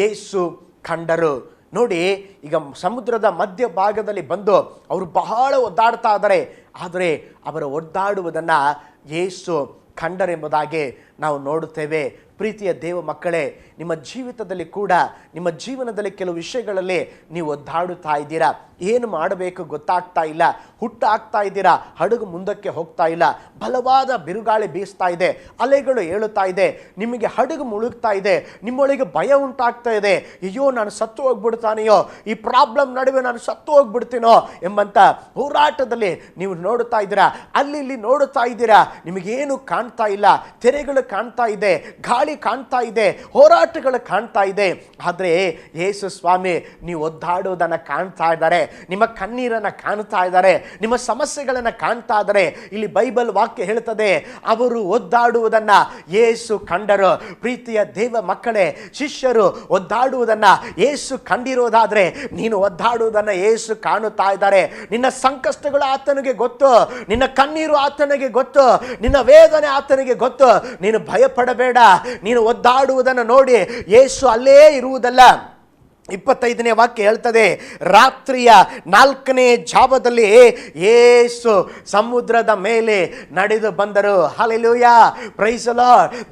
ಯೇಸು ಕಂಡರು. ನೋಡಿ, ಈಗ ಸಮುದ್ರದ ಮಧ್ಯ ಭಾಗದಲ್ಲಿ ಬಂದು ಅವರು ಬಹಳ ಒದ್ದಾಡ್ತಾ ಇದ್ದಾರೆ, ಆದರೆ ಅವರು ಒದ್ದಾಡುವುದನ್ನು ಯೇಸು ಕಂಡರೆಂಬುದಾಗಿ ನಾವು ನೋಡುತ್ತೇವೆ. ಪ್ರೀತಿಯ ದೇವ ಮಕ್ಕಳೇ, ನಿಮ್ಮ ಜೀವಿತದಲ್ಲಿ ಕೂಡ, ನಿಮ್ಮ ಜೀವನದಲ್ಲಿ ಕೆಲವು ವಿಷಯಗಳಲ್ಲಿ ನೀವು ಒದ್ದಾಡುತ್ತಾ ಇದ್ದೀರಾ? ಏನು ಮಾಡಬೇಕು ಗೊತ್ತಾಗ್ತಾ ಇಲ್ಲ. ಹುಟ್ಟಾಗ್ತಾ ಇದ್ದೀರಾ? ಹಡಗು ಮುಂದಕ್ಕೆ ಹೋಗ್ತಾ ಇಲ್ಲ. ಬಲವಾದ ಬಿರುಗಾಳಿ ಬೀಸ್ತಾ ಇದೆ. ಅಲೆಗಳು ಏಳುತ್ತಾ ಇದೆ. ನಿಮಗೆ ಹಡಗು ಮುಳುಗ್ತಾ ಇದೆ. ನಿಮ್ಮೊಳಗೆ ಭಯ ಉಂಟಾಗ್ತಾ ಇದೆ. ಅಯ್ಯೋ, ನಾನು ಸತ್ತು ಹೋಗ್ಬಿಡ್ತಾನೆಯೋ? ಈ ಪ್ರಾಬ್ಲಮ್ ನಡುವೆ ನಾನು ಸತ್ತು ಹೋಗ್ಬಿಡ್ತೀನೋ? ಎಂಬಂತ ಹೋರಾಟದಲ್ಲಿ ನೀವು ನೋಡುತ್ತಾ ಇದ್ದೀರಾ? ಅಲ್ಲಿ ಇಲ್ಲಿ ನೋಡುತ್ತಾ ಇದ್ದೀರಾ? ನಿಮಗೇನು ಕಾಣ್ತಾ ಇಲ್ಲ. ತೆರೆಗಳು ಕಾಣ್ತಾ ಇದೆ. ಗಾಳಿ ಕಾಣ್ತಾ ಇದೆ, ಹೋರಾಟಗಳು ಕಾಣ್ತಾ ಇದೆ. ಆದರೆ ಯೇಸು ಸ್ವಾಮಿ, ನೀವು ಒದ್ದಾಡೋದನ್ನು ಕಾಣ್ತಾ ಇದ್ದಾರೆ, ನಿಮ್ಮ ಕಣ್ಣೀರನ್ನು ಕಾಣ್ತಾ ಇದ್ದಾರೆ, ನಿಮ್ಮ ಸಮಸ್ಯೆಗಳನ್ನು ಕಾಣ್ತಾ ಇದ್ದಾರೆ. ಇಲ್ಲಿ ಬೈಬಲ್ ವಾಕ್ಯ ಹೇಳ್ತದೆ, ಅವರು ಒದ್ದಾಡುವುದನ್ನು ಯೇಸು ಕಂಡರು. ಪ್ರೀತಿಯ ದೇವ ಮಕ್ಕಳೇ, ಶಿಷ್ಯರು ಒದ್ದಾಡುವುದನ್ನು ಯೇಸು ಕಂಡಿರೋದಾದರೆ, ನೀನು ಒದ್ದಾಡುವುದನ್ನು ಯೇಸು ಕಾಣುತ್ತಾ ಇದ್ದಾರೆ. ನಿನ್ನ ಸಂಕಷ್ಟಗಳು ಆತನಿಗೆ ಗೊತ್ತು, ನಿನ್ನ ಕಣ್ಣೀರು ಆತನಿಗೆ ಗೊತ್ತು, ನಿನ್ನ ವೇದನೆ ಆತನಿಗೆ ಗೊತ್ತು. ನೀನು ಭಯಪಡಬೇಡ ನೀನು ಒದ್ದಾಡುವುದನ್ನು ನೋಡಿ ಯೇಸು ಅಲ್ಲೇ ಇರುವುದಲ್ಲ. ಇಪ್ಪತ್ತೈದನೇ ವಾಕ್ಯ ಹೇಳ್ತದೆ, ರಾತ್ರಿಯ ನಾಲ್ಕನೇ ಜಾವದಲ್ಲಿ ಏಸು ಸಮುದ್ರದ ಮೇಲೆ ನಡೆದು ಬಂದರು. ಹಾಲೆಲೂಯ ಪ್ರೈಸಲ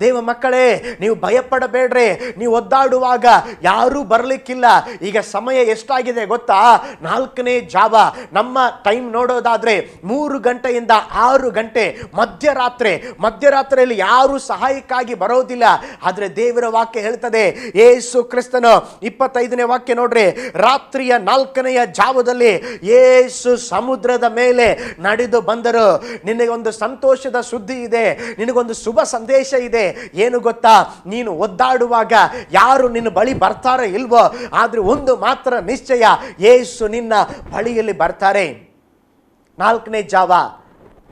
ದೇವ ಮಕ್ಕಳೇ, ನೀವು ಭಯಪಡಬೇಡ್ರಿ. ನೀವು ಒದ್ದಾಡುವಾಗ ಯಾರೂ ಬರಲಿಕ್ಕಿಲ್ಲ. ಈಗ ಸಮಯ ಎಷ್ಟಾಗಿದೆ ಗೊತ್ತಾ? ನಾಲ್ಕನೇ ಜಾವ. ನಮ್ಮ ಟೈಮ್ ನೋಡೋದಾದ್ರೆ ಮೂರು ಗಂಟೆಯಿಂದ ಆರು ಗಂಟೆ ಮಧ್ಯರಾತ್ರಿ. ಮಧ್ಯರಾತ್ರಿಯಲ್ಲಿ ಯಾರು ಸಹಾಯಕ್ಕಾಗಿ ಬರೋದಿಲ್ಲ. ಆದರೆ ದೇವರ ವಾಕ್ಯ ಹೇಳ್ತದೆ, ಏಸು ಕ್ರಿಸ್ತನು ಇಪ್ಪತ್ತೈದನೇ ವಾಕ್ಯ ನೋಡ್ರಿ, ರಾತ್ರಿಯ ನಾಲ್ಕನೆಯ ಜಾವದಲ್ಲಿ ಏಸು ಸಮುದ್ರದ ಮೇಲೆ ನಡೆದು ಬಂದರು. ನಿನಗೊಂದು ಸಂತೋಷದ ಸುದ್ದಿ ಇದೆ ನಿನಗೊಂದು ಶುಭ ಸಂದೇಶ ಇದೆ. ಏನು ಗೊತ್ತಾ? ನೀನು ಒದ್ದಾಡುವಾಗ ಯಾರು ನಿನ್ನ ಬಳಿ ಬರ್ತಾರೋ ಇಲ್ವೋ, ಆದ್ರೆ ಒಂದು ಮಾತ್ರ ನಿಶ್ಚಯ, ಏಸು ನಿನ್ನ ಬಳಿಯಲ್ಲಿ ಬರ್ತಾರೆ. ನಾಲ್ಕನೇ ಜಾವ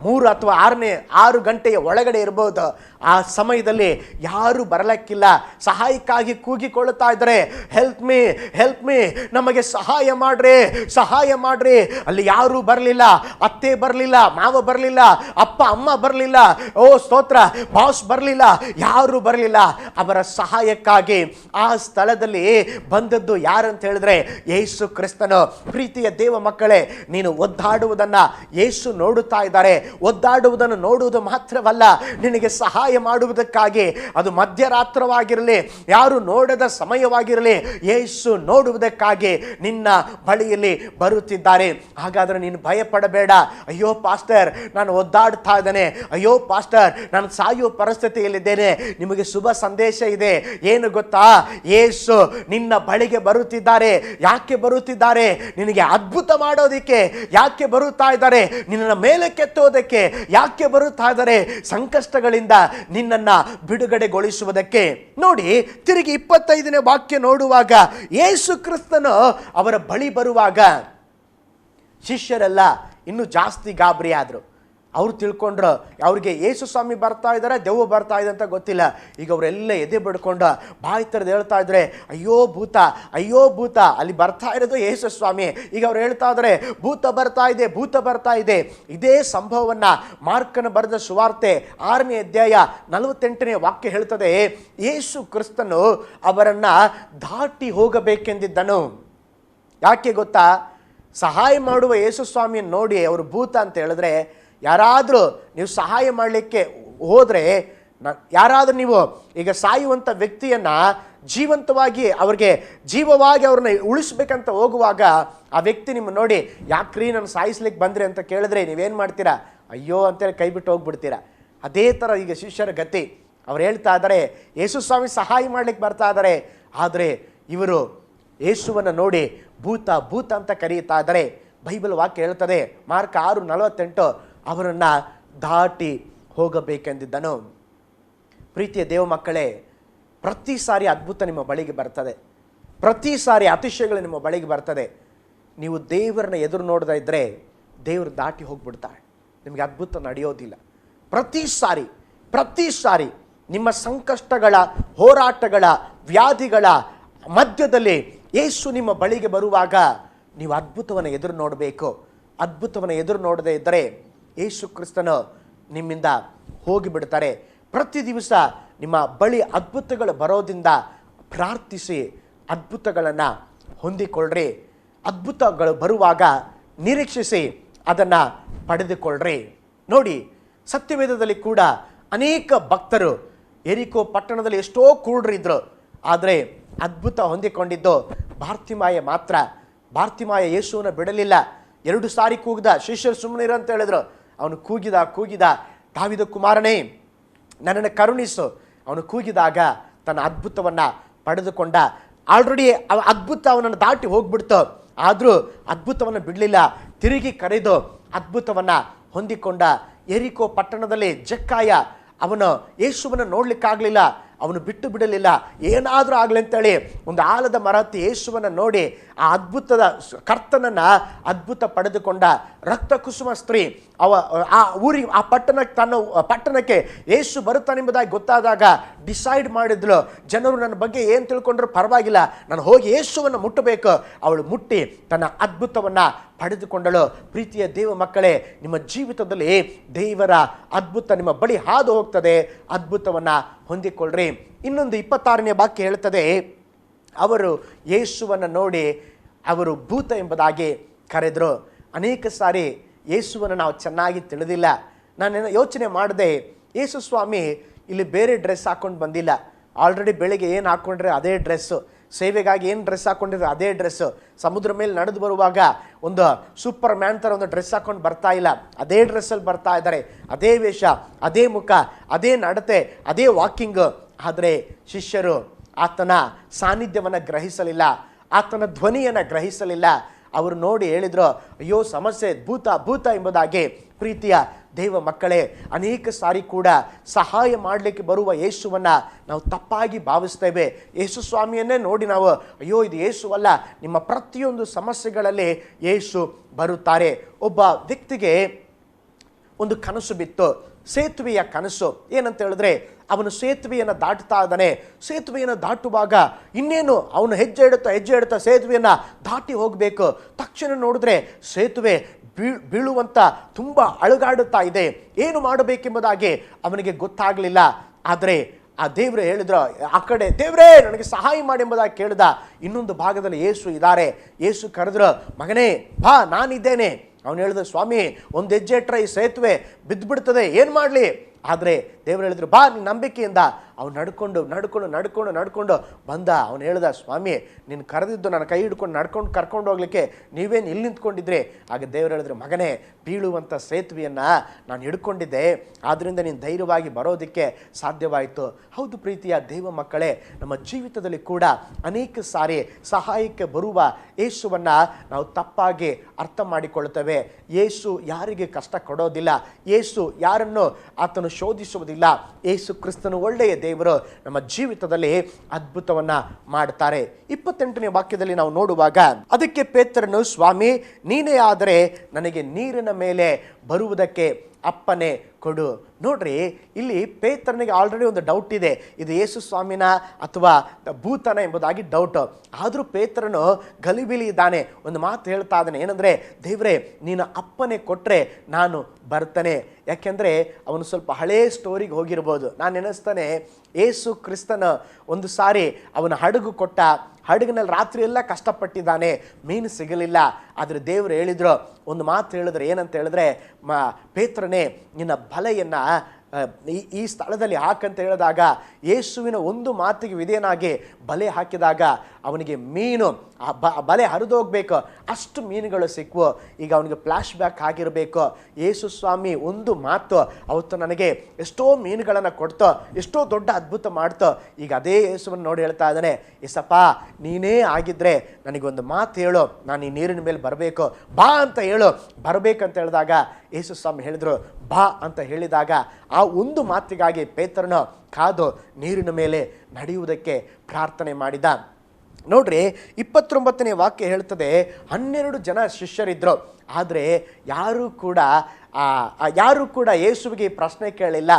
ಮೂರು ಅಥವಾ ಆರನೇ ಆರು ಗಂಟೆಯ ಒಳಗಡೆ ಇರ್ಬೋದು ಆ ಸಮಯದಲ್ಲಿ ಯಾರು ಬರಲಕ್ಕಿಲ್ಲ. ಸಹಾಯಕ್ಕಾಗಿ ಕೂಗಿಕೊಳ್ಳುತ್ತಾ ಇದ್ದಾರೆ ಹೆಲ್ಪ್ ಮೀ ಹೆಲ್ಪ್ ಮೀ ನಮಗೆ ಸಹಾಯ ಮಾಡ್ರಿ ಸಹಾಯ ಮಾಡ್ರಿ. ಅಲ್ಲಿ ಯಾರೂ ಬರಲಿಲ್ಲ. ಅತ್ತೆ ಬರಲಿಲ್ಲ, ಮಾವ ಬರಲಿಲ್ಲ, ಅಪ್ಪ, ಅಮ್ಮ ಬರಲಿಲ್ಲ. ಓ ಸ್ತೋತ್ರ, ಬಾಸ್ ಬರಲಿಲ್ಲ, ಯಾರೂ ಬರಲಿಲ್ಲ. ಅವರ ಸಹಾಯಕ್ಕಾಗಿ ಆ ಸ್ಥಳದಲ್ಲಿ ಬಂದದ್ದು ಯಾರಂತ ಹೇಳಿದ್ರೆ, ಯೇಸು ಕ್ರಿಸ್ತನು. ಪ್ರೀತಿಯ ದೇವ ಮಕ್ಕಳೇ, ನೀನು ಒದ್ದಾಡುವುದನ್ನು ಯೇಸು ನೋಡುತ್ತಾ ಇದ್ದಾರೆ. ಒದ್ದಾಡುವುದನ್ನು ನೋಡುವುದು ಮಾತ್ರವಲ್ಲ, ನಿನಗೆ ಸಹಾಯ ಮಾಡುವುದಕ್ಕಾಗಿ ಅದು ಮಧ್ಯರಾತ್ರವಾಗಿರಲಿ, ಯಾರು ನೋಡದ ಸಮಯವಾಗಿರಲಿ, ಯೇಸು ನೋಡುವುದಕ್ಕಾಗಿ ನಿನ್ನ ಬಳಿಯಲ್ಲಿ ಬರುತ್ತಿದ್ದಾರೆ. ಹಾಗಾದರೆ ನೀನು ಭಯಪಡಬೇಡ. ಅಯ್ಯೋ ಪಾಸ್ಟರ್, ನಾನು ಒದ್ದಾಡ್ತಾ ಇದ್ದೇನೆ. ಅಯ್ಯೋ ಪಾಸ್ಟರ್, ನಾನು ಸಾಯುವ ಪರಿಸ್ಥಿತಿಯಲ್ಲಿದ್ದೇನೆ. ನಿಮಗೆ ಶುಭ ಸಂದೇಶ ಇದೆ. ಏನು ಗೊತ್ತಾ? ಯೇಸು ನಿನ್ನ ಬಳಿಗೆ ಬರುತ್ತಿದ್ದಾರೆ. ಯಾಕೆ ಬರುತ್ತಿದ್ದಾರೆ? ನಿನಗೆ ಅದ್ಭುತ ಮಾಡೋದಕ್ಕೆ ಯಾಕೆ ಬರುತ್ತಾ ಇದ್ದಾರೆ? ನಿನ್ನ ಮೇಲೆ ಕೆತ್ತೋದಕ್ಕೆ ಯಾಕೆ ಬರುತ್ತಾ ಇದ್ದಾರೆ? ಸಂಕಷ್ಟಗಳಿಂದ ನಿನ್ನನ್ನ ಬಿಡುಗಡೆಗೊಳಿಸುವುದಕ್ಕೆ. ನೋಡಿ, ತಿರುಗಿ ಇಪ್ಪತ್ತೈದನೇ ವಾಕ್ಯ ನೋಡುವಾಗ ಯೇಸು ಕ್ರಿಸ್ತನು ಅವರ ಬಳಿ ಬರುವಾಗ ಶಿಷ್ಯರೆಲ್ಲ ಇನ್ನೂ ಜಾಸ್ತಿ ಗಾಬರಿ ಅವ್ರು ತಿಳ್ಕೊಂಡ್ರು, ಅವ್ರಿಗೆ ಯೇಸು ಸ್ವಾಮಿ ಬರ್ತಾ ಇದ್ದಾರೆ ದೆವ್ವ ಬರ್ತಾ ಇದೆ ಅಂತ ಗೊತ್ತಿಲ್ಲ. ಈಗ ಅವರೆಲ್ಲ ಎದೆ ಬಿಡ್ಕೊಂಡು, ಬಾಯಿ ಥರದ್ದು ಹೇಳ್ತಾ ಇದ್ರೆ, ಅಯ್ಯೋ ಭೂತ ಅಯ್ಯೋ ಭೂತ, ಅಲ್ಲಿ ಬರ್ತಾ ಇರೋದು ಯೇಸು ಸ್ವಾಮಿ. ಈಗ ಅವ್ರು ಹೇಳ್ತಾ ಇದ್ದಾರೆ ಭೂತ ಬರ್ತಾ ಇದೆ, ಭೂತ ಬರ್ತಾ ಇದೆ. ಇದೇ ಸಂಭವವನ್ನು ಮಾರ್ಕನ ಬರೆದ ಸುವಾರ್ತೆ ಆರನೇ ಅಧ್ಯಾಯ ನಲವತ್ತೆಂಟನೇ ವಾಕ್ಯ ಹೇಳ್ತದೆ ಯೇಸು ಕ್ರಿಸ್ತನು ಅವರನ್ನು ದಾಟಿ ಹೋಗಬೇಕೆಂದಿದ್ದನು. ಯಾಕೆ ಗೊತ್ತಾ? ಸಹಾಯ ಮಾಡುವ ಯೇಸು ಸ್ವಾಮಿಯನ್ನು ನೋಡಿ, ಅವರು ಭೂತ ಅಂತ ಹೇಳಿದ್ರೆ ಯಾರಾದರೂ ನೀವು ಸಹಾಯ ಮಾಡಲಿಕ್ಕೆ ಹೋದರೆ ಯಾರಾದರೂ ನೀವು ಈಗ ಸಾಯುವಂಥ ವ್ಯಕ್ತಿಯನ್ನು ಜೀವಂತವಾಗಿ ಅವ್ರಿಗೆ ಜೀವವಾಗಿ ಅವ್ರನ್ನ ಉಳಿಸ್ಬೇಕಂತ ಹೋಗುವಾಗ ಆ ವ್ಯಕ್ತಿ ನಿಮ್ಮ ನೋಡಿ, ಯಾಕ್ರಿ ನಾನು ಸಾಯಿಸ್ಲಿಕ್ಕೆ ಬಂದರೆ ಅಂತ ಕೇಳಿದ್ರೆ ನೀವೇನು ಮಾಡ್ತೀರಾ? ಅಯ್ಯೋ, ಅಂತೇಳಿ ಕೈ ಬಿಟ್ಟು ಹೋಗ್ಬಿಡ್ತೀರಾ. ಅದೇ ಥರ ಈಗ ಶಿಷ್ಯರ ಗತಿ. ಅವ್ರು ಹೇಳ್ತಾ ಇದ್ದಾರೆ ಯೇಸು ಸ್ವಾಮಿ ಸಹಾಯ ಮಾಡ್ಲಿಕ್ಕೆ ಬರ್ತಾ ಇದ್ದಾರೆ ಆದರೆ ಇವರು ಯೇಸುವನ್ನು ನೋಡಿ, ಭೂತ ಭೂತ ಅಂತ ಕರೆಯುತ್ತಾ ಇದ್ದಾರೆ ಬೈಬಲ್ ವಾಕ್ಯ ಹೇಳ್ತದೆ, ಮಾರ್ಕ್ ಆರು ನಲವತ್ತೆಂಟು ಅವರನ್ನು ದಾಟಿ ಹೋಗಬೇಕೆಂದಿದ್ದನು. ಪ್ರೀತಿಯ ದೇವ ಮಕ್ಕಳೇ, ಪ್ರತಿ ಸಾರಿ ಅದ್ಭುತ ನಿಮ್ಮ ಬಳಿಗೆ ಬರ್ತದೆ. ಪ್ರತಿ ಸಾರಿ ಅತಿಶಯಗಳು ನಿಮ್ಮ ಬಳಿಗೆ ಬರ್ತದೆ. ನೀವು ದೇವರನ್ನ ಎದುರು ನೋಡದ ಇದ್ದರೆ ದೇವರು ದಾಟಿ ಹೋಗ್ಬಿಡ್ತಾರೆ ನಿಮಗೆ ಅದ್ಭುತ ನಡೆಯೋದಿಲ್ಲ. ಪ್ರತಿ ಸಾರಿ ಪ್ರತಿ ಸಾರಿ ನಿಮ್ಮ ಸಂಕಷ್ಟಗಳ, ಹೋರಾಟಗಳ, ವ್ಯಾಧಿಗಳ ಮಧ್ಯದಲ್ಲಿ ಯೇಸು ನಿಮ್ಮ ಬಳಿಗೆ ಬರುವಾಗ ನೀವು ಅದ್ಭುತವನ್ನು ಎದುರು ನೋಡಬೇಕು. ಅದ್ಭುತವನ್ನು ಎದುರು ನೋಡದೇ ಇದ್ದರೆ ಯೇಸು ಕ್ರಿಸ್ತನು ನಿಮ್ಮಿಂದ ಹೋಗಿಬಿಡ್ತಾರೆ. ಪ್ರತಿ ದಿವಸ ನಿಮ್ಮ ಬಳಿ ಅದ್ಭುತಗಳು ಬರೋದ್ರಿಂದ ಪ್ರಾರ್ಥಿಸಿ ಅದ್ಭುತಗಳನ್ನು ಹೊಂದಿಕೊಳ್ಳ್ರಿ. ಅದ್ಭುತಗಳು ಬರುವಾಗ ನಿರೀಕ್ಷಿಸಿ ಅದನ್ನು ಪಡೆದುಕೊಳ್ಳ್ರಿ. ನೋಡಿ, ಸತ್ಯವೇದದಲ್ಲಿ ಕೂಡ ಅನೇಕ ಭಕ್ತರು ಎರಿಕೋ ಪಟ್ಟಣದಲ್ಲಿ ಎಷ್ಟೋ ಕೂಡ್ರಿದ್ರು ಆದರೆ ಅದ್ಭುತ ಹೊಂದಿಕೊಂಡಿದ್ದು ಭಾರ್ತಿಮಾಯ ಮಾತ್ರ. ಭಾರ್ತಿಮಾಯ ಯೇಸುವನ್ನು ಬಿಡಲಿಲ್ಲ. ಎರಡು ಸಾರಿ ಕೂಗ್ದ ಶಿಷ್ಯರು ಸುಮ್ಮನಿರು ಅಂತ ಹೇಳಿದ್ರು. ಅವನು ಕೂಗಿದ ಕೂಗಿದ, ದಾವಿದ ಕುಮಾರನೇ, ನನ್ನನ್ನು ಕರುಣಿಸು. ಅವನು ಕೂಗಿದಾಗ ತನ್ನ ಅದ್ಭುತವನ್ನು ಪಡೆದುಕೊಂಡ, ಆಲ್ರೆಡಿ ಅವ ಅದ್ಭುತ ಅವನನ್ನು ದಾಟಿ ಹೋಗ್ಬಿಡ್ತು. ಆದರೂ ಅದ್ಭುತವನ್ನು ಬಿಡಲಿಲ್ಲ. ತಿರುಗಿ ಕರೆದು ಅದ್ಭುತವನ್ನು ಹೊಂದಿಕೊಂಡ ಎರಿಕೋ ಪಟ್ಟಣದಲ್ಲಿ ಜಕ್ಕಾಯ ಅವನು ಯೇಸುವನ್ನು ನೋಡ್ಲಿಕ್ಕಾಗಲಿಲ್ಲ. ಅವನು ಬಿಟ್ಟು ಬಿಡಲಿಲ್ಲ. ಏನಾದರೂ ಆಗಲಿ ಅಂತೇಳಿ ಒಂದು ಆಲದ ಮರತಿ ಯೇಸುವನ್ನು ನೋಡಿ ಆ ಅದ್ಭುತದ ಕರ್ತನನ್ನ ಅದ್ಭುತ ಪಡೆದುಕೊಂಡ ರಕ್ತ ಕುಸುಮ ಸ್ತ್ರೀ, ಅವ, ಆ ಊರಿಗೆ, ಆ ಪಟ್ಟಣಕ್ಕೆ ತನ್ನ, ಪಟ್ಟಣಕ್ಕೆ ಯೇಸು ಬರುತ್ತಾನೆಂಬುದಾಗಿ ಗೊತ್ತಾದಾಗ ಡಿಸೈಡ್ ಮಾಡಿದ್ಲು, ಜನರು ನನ್ನ ಬಗ್ಗೆ ಏನು ತಿಳ್ಕೊಂಡ್ರು ಪರವಾಗಿಲ್ಲ, ನಾನು ಹೋಗಿ ಯೇಸುವನ್ನು ಮುಟ್ಟಬೇಕು. ಅವಳು ಮುಟ್ಟಿ ತನ್ನ ಅದ್ಭುತವನ್ನು ಪಡೆದುಕೊಂಡಳು. ಪ್ರೀತಿಯ ದೇವ ಮಕ್ಕಳೇ, ನಿಮ್ಮ ಜೀವಿತದಲ್ಲಿ ದೇವರ ಅದ್ಭುತ ನಿಮ್ಮ ಬಳಿ ಹಾದು ಹೋಗ್ತದೆ. ಅದ್ಭುತವನ್ನು ಹೊಂದಿಕೊಳ್ಳ್ರಿ. ಇನ್ನೊಂದು ಇಪ್ಪತ್ತಾರನೇ ವಾಕ್ಯ ಹೇಳ್ತದೆ, ಅವರು ಯೇಸುವನ್ನು ನೋಡಿ ಅವರು ಭೂತ ಎಂಬುದಾಗಿ ಕರೆದರು. ಅನೇಕ ಸಾರಿ ಯೇಸುವನ್ನು ನಾವು ಚೆನ್ನಾಗಿ ತಿಳಿದಿಲ್ಲ. ನಾನೇನೋ ಯೋಚನೆ ಮಾಡಿದೆ, ಯೇಸು ಸ್ವಾಮಿ, ಇಲ್ಲಿ ಬೇರೆ ಡ್ರೆಸ್ ಹಾಕ್ಕೊಂಡು ಬಂದಿಲ್ಲ. ಆಲ್ರೆಡಿ ಬೆಳಿಗ್ಗೆ ಏನು ಹಾಕ್ಕೊಂಡ್ರೆ ಅದೇ ಡ್ರೆಸ್ಸು. ಸೇವೆಗಾಗಿ ಏನು ಡ್ರೆಸ್ ಹಾಕ್ಕೊಂಡಿರೋ ಅದೇ ಡ್ರೆಸ್ ಸಮುದ್ರ ಮೇಲೆ ನಡೆದು ಬರುವಾಗ ಒಂದು ಸೂಪರ್ ಮ್ಯಾನ್ ಥರ ಒಂದು ಡ್ರೆಸ್ ಹಾಕೊಂಡು ಬರ್ತಾ ಇಲ್ಲ. ಅದೇ ಡ್ರೆಸ್ಸಲ್ಲಿ ಬರ್ತಾ ಇದ್ದಾರೆ ಅದೇ ವೇಷ, ಅದೇ ಮುಖ, ಅದೇ ನಡತೆ, ಅದೇ ವಾಕಿಂಗ್ ಆದರೆ ಶಿಷ್ಯರು ಆತನ ಸಾನ್ನಿಧ್ಯವನ್ನು ಗ್ರಹಿಸಲಿಲ್ಲ. ಆತನ ಧ್ವನಿಯನ್ನು ಗ್ರಹಿಸಲಿಲ್ಲ. ಅವರು ನೋಡಿ ಹೇಳಿದರು, ಅಯ್ಯೋ, ಸಮಸ್ಯೆ, ಭೂತ ಭೂತ ಎಂಬುದಾಗಿ ಪ್ರೀತಿಯ ದೇವ ಮಕ್ಕಳೇ, ಅನೇಕ ಸಾರಿ ಕೂಡ ಸಹಾಯ ಮಾಡಲಿಕ್ಕೆ ಬರುವ ಯೇಸುವನ್ನು ನಾವು ತಪ್ಪಾಗಿ ಭಾವಿಸ್ತೇವೆ. ಯೇಸು ಸ್ವಾಮಿಯನ್ನೇ ನೋಡಿ ನಾವು, ಅಯ್ಯೋ, ಇದು ಯೇಸುವಲ್ಲ ನಿಮ್ಮ ಪ್ರತಿಯೊಂದು ಸಮಸ್ಯೆಗಳಲ್ಲಿ ಯೇಸು ಬರುತ್ತಾರೆ. ಒಬ್ಬ ವ್ಯಕ್ತಿಗೆ ಒಂದು ಕನಸು ಬಿತ್ತು, ಸೇತುವೆಯ ಕನಸು. ಏನಂತ ಹೇಳಿದ್ರೆ, ಅವನು ಸೇತುವೆಯನ್ನು ದಾಟ್ತಾ ಇದ್ದಾನೆ. ಸೇತುವೆಯನ್ನು ದಾಟುವಾಗ ಇನ್ನೇನು, ಅವನು ಹೆಜ್ಜೆ ಇಡುತ್ತಾ ಹೆಜ್ಜೆ ಇಡುತ್ತಾ ಸೇತುವೆಯನ್ನು ದಾಟಿ ಹೋಗಬೇಕು. ತಕ್ಷಣ ನೋಡಿದ್ರೆ ಸೇತುವೆ ಬೀಳ್ ಬೀಳುವಂಥ ತುಂಬ ಅಳುಗಾಡುತ್ತಾ ಇದೆ. ಏನು ಮಾಡಬೇಕೆಂಬುದಾಗಿ ಅವನಿಗೆ ಗೊತ್ತಾಗಲಿಲ್ಲ. ಆದರೆ ಆ ದೇವರು ಹೇಳಿದ್ರು, ಆ ಕಡೆ, ದೇವರೇ, ನನಗೆ ಸಹಾಯ ಮಾಡಿ ಎಂಬುದಾಗಿ ಕೇಳಿದ ಇನ್ನೊಂದು ಭಾಗದಲ್ಲಿ ಏಸು ಇದ್ದಾರೆ. ಏಸು ಕರೆದ್ರು, ಮಗನೇ, ಬಾ, ನಾನಿದ್ದೇನೆ. ಅವನು ಹೇಳಿದ, ಸ್ವಾಮಿ, ಒಂದು ಹೆಜ್ಜೆ ಇಟ್ಟರೆ ಈ ಸೇತುವೆ ಬಿದ್ದುಬಿಡ್ತದೆ. ಏನು ಮಾಡಲಿ? ಆದರೆ ದೇವರು ಹೇಳಿದ್ರು, ಬಾ ನಿನ್ನ ನಂಬಿಕೆಯಿಂದ ಅವ್ನು ನಡ್ಕೊಂಡು ನಡ್ಕೊಂಡು ನಡ್ಕೊಂಡು ನಡ್ಕೊಂಡು ಬಂದ. ಅವನು ಹೇಳ್ದ, ಸ್ವಾಮಿ, ನೀನು ಕರೆದಿದ್ದು ನನ್ನ ಕೈ ಹಿಡ್ಕೊಂಡು ನಡ್ಕೊಂಡು ಕರ್ಕೊಂಡು ಹೋಗ್ಲಿಕ್ಕೆ ನೀವೇನು ಇಲ್ಲಿ ನಿಂತ್ಕೊಂಡಿದ್ರಿ? ಆಗ ದೇವರು ಹೇಳಿದ್ರು, ಮಗನೇ ಬೀಳುವಂಥ ಸೇತುವೆಯನ್ನು ನಾನು ಹಿಡ್ಕೊಂಡಿದ್ದೆ. ಆದ್ದರಿಂದ ನೀನು ಧೈರ್ಯವಾಗಿ ಬರೋದಕ್ಕೆ ಸಾಧ್ಯವಾಯಿತು. ಹೌದು ಪ್ರೀತಿಯ ದೇವ ಮಕ್ಕಳೇ, ನಮ್ಮ ಜೀವಿತದಲ್ಲಿ ಕೂಡ ಅನೇಕ ಸಾರಿ ಸಹಾಯಕ್ಕೆ ಬರುವ ಯೇಸುವನ್ನು ನಾವು ತಪ್ಪಾಗಿ ಅರ್ಥ ಮಾಡಿಕೊಳ್ಳುತ್ತೇವೆ. ಯೇಸು ಯಾರಿಗೆ ಕಷ್ಟ ಕೊಡೋದಿಲ್ಲ. ಯೇಸು ಯಾರನ್ನು ಆತನು ಶೋಧಿಸುವುದಿಲ್ಲ. ಯೇಸು ಕ್ರಿಸ್ತನು ಒಳ್ಳೆಯ ದೇವರು ನಮ್ಮ ಜೀವಿತದಲ್ಲಿ ಅದ್ಭುತವನ್ನ ಮಾಡ್ತಾರೆ ಇಪ್ಪತ್ತೆಂಟನೇ ವಾಕ್ಯದಲ್ಲಿ ನಾವು ನೋಡುವಾಗ, ಅದಕ್ಕೆ ಪೇತ್ರನು, ಸ್ವಾಮಿ, ನೀನೇ ಆದರೆ ನನಗೆ ನೀರಿನ ಮೇಲೆ ಬರುವುದಕ್ಕೆ ಅಪ್ಪನೆ ಕೊಡು. ನೋಡ್ರಿ, ಇಲ್ಲಿ ಪೇತ್ರನಿಗೆ ಆಲ್ರೆಡಿ ಒಂದು ಡೌಟ್ ಇದೆ. ಇದು ಯೇಸು ಸ್ವಾಮಿನ ಅಥವಾ ಭೂತನ ಎಂಬುದಾಗಿ ಡೌಟ್ ಆದರೂ ಪೇತ್ರನು ಗಲಿಬಿಲಿ ಇದ್ದಾನೆ. ಒಂದು ಮಾತು ಹೇಳ್ತಾ ಇದ್ದಾನೆ, ಏನಂದರೆ, ದೇವರೇ, ನೀನು ಅಪ್ಪನೆ ಕೊಟ್ಟರೆ ನಾನು ಬರ್ತಾನೆ. ಯಾಕೆಂದರೆ, ಅವನು ಸ್ವಲ್ಪ ಹಳೇ ಸ್ಟೋರಿಗೆ ಹೋಗಿರ್ಬೋದು. ನಾನು ನೆನೆಸ್ತಾನೆ ಏಸು ಕ್ರಿಸ್ತನ ಒಂದು ಸಾರಿ ಅವನ ಹಡಗು ಕೊಟ್ಟ ಹಡಗಿನಲ್ಲಿ ರಾತ್ರಿ ಎಲ್ಲ ಕಷ್ಟಪಟ್ಟಿದ್ದಾನೆ, ಮೀನು ಸಿಗಲಿಲ್ಲ. ಆದರೆ ದೇವರು ಹೇಳಿದ್ರು, ಒಂದು ಮಾತು ಹೇಳಿದ್ರೆ ಏನಂತ ಹೇಳಿದ್ರೆ, ಮ, ಪೇತ್ರನೇ, ನಿನ್ನ ಬಲೆಯನ್ನು ಈ ಈ ಸ್ಥಳದಲ್ಲಿ ಹಾಕಂತ ಹೇಳಿದಾಗ ಯೇಸುವಿನ ಒಂದು ಮಾತಿಗೆ ವಿಧೇಯನಾಗಿ ಬಲೆ ಹಾಕಿದಾಗ ಅವನಿಗೆ ಮೀನು, ಆ ಬ ಬಲೆ ಹರಿದೋಗ್ಬೇಕು ಅಷ್ಟು ಮೀನುಗಳು ಸಿಕ್ಕವು ಈಗ ಅವನಿಗೆ ಫ್ಲ್ಯಾಶ್ ಬ್ಯಾಕ್ ಆಗಿರಬೇಕು. ಯೇಸು ಸ್ವಾಮಿ ಒಂದು ಮಾತು ಅವತ್ತು ನನಗೆ ಎಷ್ಟೋ ಮೀನುಗಳನ್ನು ಕೊಡ್ತೋ, ಎಷ್ಟೋ ದೊಡ್ಡ ಅದ್ಭುತ ಮಾಡ್ತೋ. ಈಗ ಅದೇ ಯೇಸುವನ್ನು ನೋಡಿ ಹೇಳ್ತಾ ಇದ್ದಾನೆ ಎಸಪ್ಪ ನೀನೇ ಆಗಿದ್ದರೆ ನನಗೊಂದು ಮಾತು ಹೇಳು, ನಾನು ಈ ನೀರಿನ ಮೇಲೆ ಬರಬೇಕು. ಬಾ ಅಂತ ಹೇಳು. ಬರಬೇಕಂತ ಹೇಳಿದಾಗ ಯೇಸು ಸ್ವಾಮಿ ಹೇಳಿದ್ರು ಬಾ ಅಂತ ಹೇಳಿದಾಗ ಆ ಒಂದು ಮಾತಿಗಾಗಿ ಪೇತ್ರನ ಕಾದು ನೀರಿನ ಮೇಲೆ ನಡೆಯುವುದಕ್ಕೆ ಪ್ರಾರ್ಥನೆ ಮಾಡಿದ. ನೋಡ್ರಿ, ಇಪ್ಪತ್ತೊಂಬತ್ತನೇ ವಾಕ್ಯ ಹೇಳ್ತದೆ, ಹನ್ನೆರಡು ಜನ ಶಿಷ್ಯರಿದ್ರು. ಆದರೆ ಯಾರೂ ಕೂಡ ಯಾರೂ ಕೂಡ ಯೇಸುವಿಗೆ ಪ್ರಶ್ನೆ ಕೇಳಿಲ್ಲ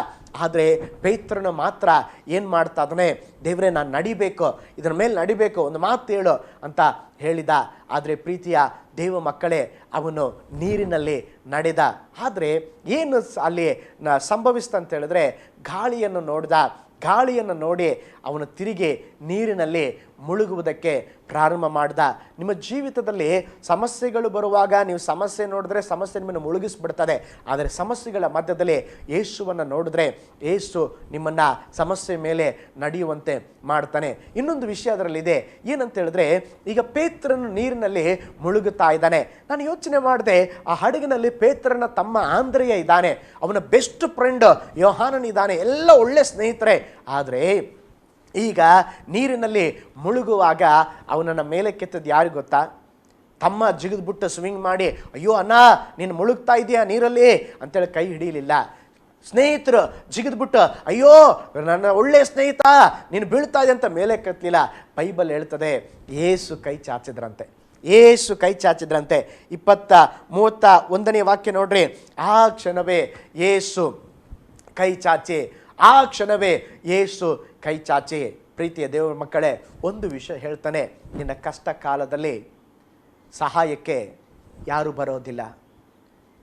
ಆದರೆ ಪೈತ್ರನ ಮಾತ್ರ ಏನು ಮಾಡ್ತಾ ಅದನ್ನೇ ದೇವರೇ, ನಾನು ನಡಿಬೇಕು, ಇದರ ಮೇಲೆ ನಡಿಬೇಕು, ಒಂದು ಮಾತು ಹೇಳು ಅಂತ ಹೇಳಿದ. ಆದರೆ ಪ್ರೀತಿಯ ದೇವ ಮಕ್ಕಳೇ, ಅವನು ನೀರಿನಲ್ಲಿ ನಡೆದ. ಆದರೆ ಏನು ಅಲ್ಲಿ ಸಂಭವಿಸ್ತಂತ ಹೇಳಿದ್ರೆ, ಗಾಳಿಯನ್ನು ನೋಡಿದ. ಗಾಳಿಯನ್ನು ನೋಡಿ ಅವನು ತಿರುಗಿ ನೀರಿನಲ್ಲಿ ಮುಳುಗುವುದಕ್ಕೆ ಪ್ರಾರಂಭ ಮಾಡ್ದ. ನಿಮ್ಮ ಜೀವಿತದಲ್ಲಿ ಸಮಸ್ಯೆಗಳು ಬರುವಾಗ ನೀವು ಸಮಸ್ಯೆ ನೋಡಿದ್ರೆ ಸಮಸ್ಯೆ ನಿಮ್ಮನ್ನು ಮುಳುಗಿಸ್ಬಿಡ್ತದೆ. ಆದರೆ ಸಮಸ್ಯೆಗಳ ಮಧ್ಯದಲ್ಲಿ ಯೇಸುವನ್ನು ನೋಡಿದ್ರೆ ಯೇಸು ನಿಮ್ಮನ್ನು ಸಮಸ್ಯೆ ಮೇಲೆ ನಡೆಯುವಂತೆ ಮಾಡ್ತಾನೆ. ಇನ್ನೊಂದು ವಿಷಯ ಅದರಲ್ಲಿದೆ. ಏನಂತ ಹೇಳಿದ್ರೆ ಈಗ ಪೇತ್ರನು ನೀರಿನಲ್ಲಿ ಮುಳುಗುತ್ತಾ ಇದ್ದಾನೆ. ನಾನು ಯೋಚನೆ ಮಾಡಿದೆ, ಆ ಹಡಗಿನಲ್ಲಿ ಪೇತ್ರನ ತಮ್ಮ ಆಂಧ್ರೆಯ ಇದ್ದಾನೆ. ಅವನ ಬೆಸ್ಟ್ ಫ್ರೆಂಡ್ ಯೋಹಾನನ್ ಇದ್ದಾನೆ ಎಲ್ಲ ಒಳ್ಳೆ ಸ್ನೇಹಿತರೆ. ಆದರೆ ಈಗ ನೀರಿನಲ್ಲಿ ಮುಳುಗುವಾಗ ಅವನನ್ನು ಮೇಲೆ ಕೆತ್ತದ್ದು ಯಾರಿಗೆ ಗೊತ್ತಾ? ತಮ್ಮ ಜಿಗಿದ್ಬಿಟ್ಟು ಸ್ವಿಂಗ್ ಮಾಡಿ, ಅಯ್ಯೋ ಅಣ್ಣ, ನೀನು ಮುಳುಗ್ತಾ ಇದೆಯಾ ನೀರಲ್ಲಿ? ಅಂತೇಳಿ ಕೈ ಹಿಡಿಯಲಿಲ್ಲ ಸ್ನೇಹಿತರು ಜಿಗಿದ್ಬಿಟ್ಟು ಅಯ್ಯೋ, ನನ್ನ ಒಳ್ಳೆಯ ಸ್ನೇಹಿತ, ನೀನು ಬೀಳ್ತಾ ಇದೆ ಅಂತ ಮೇಲೆ ಕತ್ತಲಿಲ್ಲ. ಬೈಬಲ್ ಹೇಳ್ತದೆ, ಏಸು ಕೈ ಚಾಚಿದ್ರಂತೆ, ಏಸು ಕೈ ಚಾಚಿದ್ರಂತೆ. ಇಪ್ಪತ್ತ ಮೂವತ್ತ ಒಂದನೇ ವಾಕ್ಯ ನೋಡ್ರಿ, ಆ ಕ್ಷಣವೇ ಏಸು ಕೈ ಚಾಚಿ ಆ ಕ್ಷಣವೇ ಯೇಸು ಕೈ ಚಾಚಿ ಪ್ರೀತಿಯ ದೇವರ ಮಕ್ಕಳೇ, ಒಂದು ವಿಷಯ ಹೇಳ್ತಾನೆ, ನಿನ್ನ ಕಷ್ಟ ಕಾಲದಲ್ಲಿ ಸಹಾಯಕ್ಕೆ ಯಾರು ಬರೋದಿಲ್ಲ.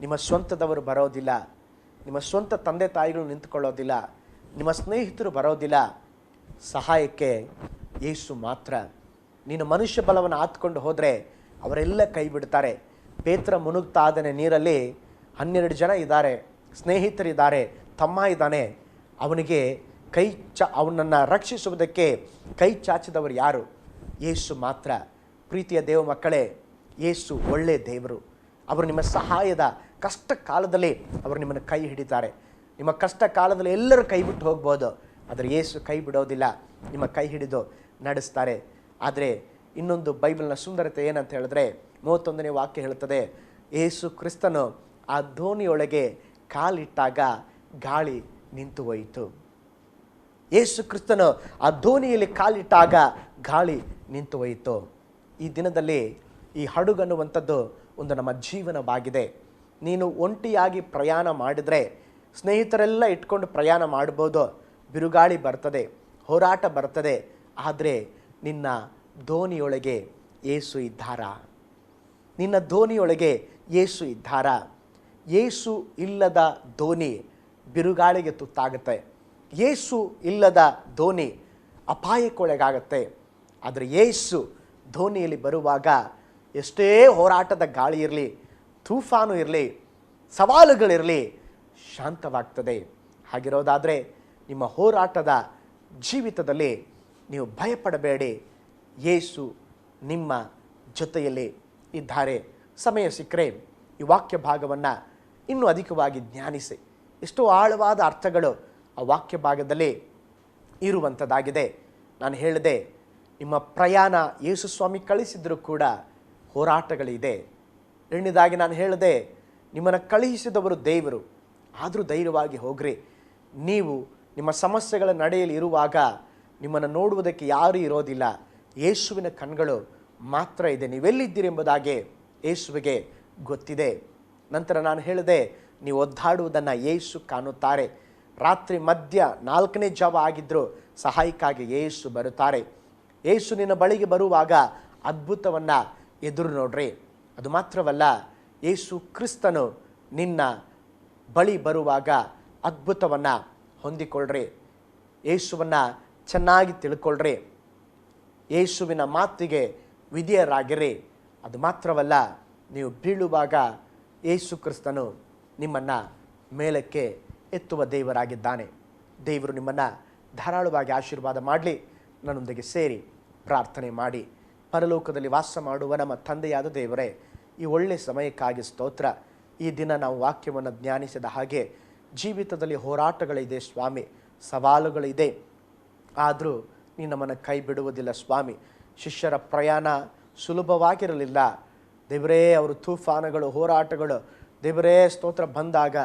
ನಿಮ್ಮ ಸ್ವಂತದವರು ಬರೋದಿಲ್ಲ. ನಿಮ್ಮ ಸ್ವಂತ ತಂದೆ ತಾಯಿಗಳು ನಿಂತುಕೊಳ್ಳೋದಿಲ್ಲ. ನಿಮ್ಮ ಸ್ನೇಹಿತರು ಬರೋದಿಲ್ಲ. ಸಹಾಯಕ್ಕೆ ಯೇಸು ಮಾತ್ರ. ನೀನು ಮನುಷ್ಯ ಬಲವನ್ನು ಆತ್ಕೊಂಡು ಹೋದರೆ ಅವರೆಲ್ಲ ಕೈ ಬಿಡ್ತಾರೆ. ಪೇತ್ರ ಮುನುಗ್ತಾ ಆದನೆ ನೀರಲ್ಲಿ. ಹನ್ನೆರಡು ಜನ ಇದ್ದಾರೆ. ಸ್ನೇಹಿತರಿದ್ದಾರೆ. ತಮ್ಮ ಇದ್ದಾನೆ. ಅವನಿಗೆ ಕೈ ಚ, ಅವನನ್ನು ರಕ್ಷಿಸುವುದಕ್ಕೆ ಕೈ ಚಾಚಿದವರು ಯಾರು? ಯೇಸು ಮಾತ್ರ. ಪ್ರೀತಿಯ ದೇವ ಮಕ್ಕಳೇ, ಯೇಸು ಒಳ್ಳೆಯ ದೇವರು. ಅವರು ನಿಮ್ಮ ಸಹಾಯದ ಕಷ್ಟ ಕಾಲದಲ್ಲಿ ಅವರು ನಿಮ್ಮನ್ನು ಕೈ ಹಿಡಿತಾರೆ. ನಿಮ್ಮ ಕಷ್ಟ ಕಾಲದಲ್ಲಿ ಎಲ್ಲರೂ ಕೈ ಬಿಟ್ಟು ಹೋಗ್ಬೋದು. ಆದರೆ ಯೇಸು ಕೈ ಬಿಡೋದಿಲ್ಲ, ನಿಮ್ಮ ಕೈ ಹಿಡಿದು ನಡೆಸ್ತಾರೆ. ಆದರೆ ಇನ್ನೊಂದು ಬೈಬಲ್ನ ಸುಂದರತೆ ಏನಂತ ಹೇಳಿದ್ರೆ, ಮೂವತ್ತೊಂದನೇ ವಾಕ್ಯ ಹೇಳುತ್ತದೆ, ಯೇಸು ಕ್ರಿಸ್ತನು ಆ ಧೋನಿಯೊಳಗೆ ಕಾಲಿಟ್ಟಾಗ ಗಾಳಿ ನಿಂತು ಹೋಯಿತು. ಯೇಸು ಕ್ರಿಸ್ತನು ಆ ಧೋನಿಯಲ್ಲಿ ಕಾಲಿಟ್ಟಾಗ ಗಾಳಿ ನಿಂತು ಹೋಯಿತು. ಈ ದಿನದಲ್ಲಿ ಈ ಹಡುಗು ಅನ್ನುವಂಥದ್ದು ಒಂದು ನಮ್ಮ ಜೀವನವಾಗಿದೆ. ನೀನು ಒಂಟಿಯಾಗಿ ಪ್ರಯಾಣ ಮಾಡಿದರೆ, ಸ್ನೇಹಿತರೆಲ್ಲ ಇಟ್ಕೊಂಡು ಪ್ರಯಾಣ ಮಾಡ್ಬೋದು. ಬಿರುಗಾಳಿ ಬರ್ತದೆ, ಹೋರಾಟ ಬರ್ತದೆ. ಆದರೆ ನಿನ್ನ ದೋಣಿಯೊಳಗೆ ಏಸು ಇದ್ದಾರಾ? ನಿನ್ನ ದೋಣಿಯೊಳಗೆ ಏಸು ಇದ್ದಾರ? ಏಸು ಇಲ್ಲದ ದೋಣಿ ಬಿರುಗಾಳಿಗೆ ತುತ್ತಾಗುತ್ತೆ. ಯೇಸು ಇಲ್ಲದ ಧೋನಿ ಅಪಾಯಕ್ಕೊಳಗಾಗತ್ತೆ. ಆದರೆ ಯೇಸು ಧೋನಿಯಲ್ಲಿ ಬರುವಾಗ ಎಷ್ಟೇ ಹೋರಾಟದ ಗಾಳಿ ಇರಲಿ, ತೂಫಾನು ಇರಲಿ, ಸವಾಲುಗಳಿರಲಿ ಶಾಂತವಾಗ್ತದೆ. ಹಾಗಿರೋದಾದರೆ ನಿಮ್ಮ ಹೋರಾಟದ ಜೀವಿತದಲ್ಲಿ ನೀವು ಭಯಪಡಬೇಡಿ. ಯೇಸು ನಿಮ್ಮ ಜೊತೆಯಲ್ಲಿ ಇದ್ದಾರೆ. ಸಮಯ ಸಿಕ್ಕರೆ ಈ ವಾಕ್ಯ ಭಾಗವನ್ನು ಇನ್ನೂ ಅಧಿಕವಾಗಿ ಜ್ಞಾನಿಸಿ ಎಷ್ಟೋ ಆಳವಾದ ಅರ್ಥಗಳು ಆ ವಾಕ್ಯ ಭಾಗದಲ್ಲಿ ಇರುವಂಥದ್ದಾಗಿದೆ. ನಾನು ಹೇಳಿದೆ, ನಿಮ್ಮ ಪ್ರಯಾಣ ಯೇಸು ಸ್ವಾಮಿ ಕಳಿಸಿದರೂ ಕೂಡ ಹೋರಾಟಗಳಿದೆ. ಎರಡನೇದಾಗಿ ನಾನು ಹೇಳಿದೆ, ನಿಮ್ಮನ್ನು ಕಳುಹಿಸಿದವರು ದೇವರು. ಆದರೂ ಧೈರ್ಯವಾಗಿ ಹೋಗ್ರಿ. ನೀವು ನಿಮ್ಮ ಸಮಸ್ಯೆಗಳ ನಡೆಯಲ್ಲಿ ಇರುವಾಗ ನಿಮ್ಮನ್ನು ನೋಡುವುದಕ್ಕೆ ಯಾರೂ ಇರೋದಿಲ್ಲ. ಯೇಸುವಿನ ಕಣ್ಗಳು ಮಾತ್ರ ಇದೆ. ನೀವೆಲ್ಲಿದ್ದೀರಿ ಎಂಬುದಾಗಿ ಯೇಸುವಿಗೆ ಗೊತ್ತಿದೆ. ನಂತರ ನಾನು ಹೇಳಿದೆ ನೀವು ಒದ್ದಾಡುವುದನ್ನು ಯೇಸು ಕಾಣುತ್ತಾರೆ. ರಾತ್ರಿ ಮಧ್ಯ ನಾಲ್ಕನೇ ಜಾವ ಆಗಿದ್ದರೂ ಸಹಾಯಕ್ಕಾಗಿ ಯೇಸು ಬರುತ್ತಾರೆ. ಯೇಸು ನಿನ್ನ ಬಳಿಗೆ ಬರುವಾಗ ಅದ್ಭುತವನ್ನು ಎದುರು ನೋಡ್ರಿ. ಅದು ಮಾತ್ರವಲ್ಲ, ಯೇಸು ಕ್ರಿಸ್ತನು ನಿನ್ನ ಬಳಿ ಬರುವಾಗ ಅದ್ಭುತವನ್ನು ಹೊಂದಿಕೊಳ್ಳ್ರಿ ಯೇಸುವನ್ನು ಚೆನ್ನಾಗಿ ತಿಳ್ಕೊಳ್ರಿ. ಯೇಸುವಿನ ಮಾತಿಗೆ ವಿಧಿಯರಾಗಿರಿ. ಅದು ಮಾತ್ರವಲ್ಲ, ನೀವು ಬೀಳುವಾಗ ಯೇಸು ಕ್ರಿಸ್ತನು ನಿಮ್ಮನ್ನು ಮೇಲಕ್ಕೆ ಎತ್ತುವ ದೇವರಾಗಿದ್ದಾನೆ. ದೇವರು ನಿಮ್ಮನ್ನು ಧಾರಾಳವಾಗಿ ಆಶೀರ್ವಾದ ಮಾಡಲಿ. ನನ್ನೊಂದಿಗೆ ಸೇರಿ ಪ್ರಾರ್ಥನೆ ಮಾಡಿ. ಪರಲೋಕದಲ್ಲಿ ವಾಸ ಮಾಡುವ ನಮ್ಮ ತಂದೆಯಾದ ದೇವರೇ, ಈ ಒಳ್ಳೆಯ ಸಮಯಕ್ಕಾಗಿ ಸ್ತೋತ್ರ. ಈ ದಿನ ನಾವು ವಾಕ್ಯವನ್ನು ಜ್ಞಾನಿಸಿದ ಹಾಗೆ ಜೀವಿತದಲ್ಲಿ ಹೋರಾಟಗಳಿದೆ ಸ್ವಾಮಿ, ಸವಾಲುಗಳಿದೆ. ಆದರೂ ನೀ ನಮ್ಮನ್ನು ಕೈ ಬಿಡುವುದಿಲ್ಲ ಸ್ವಾಮಿ. ಶಿಷ್ಯರ ಪ್ರಯಾಣ ಸುಲಭವಾಗಿರಲಿಲ್ಲ. ದೇವರೇ, ಅವರು ತೂಫಾನುಗಳು, ಹೋರಾಟಗಳು ದೇವರೇ, ಸ್ತೋತ್ರ ಬಂದಾಗ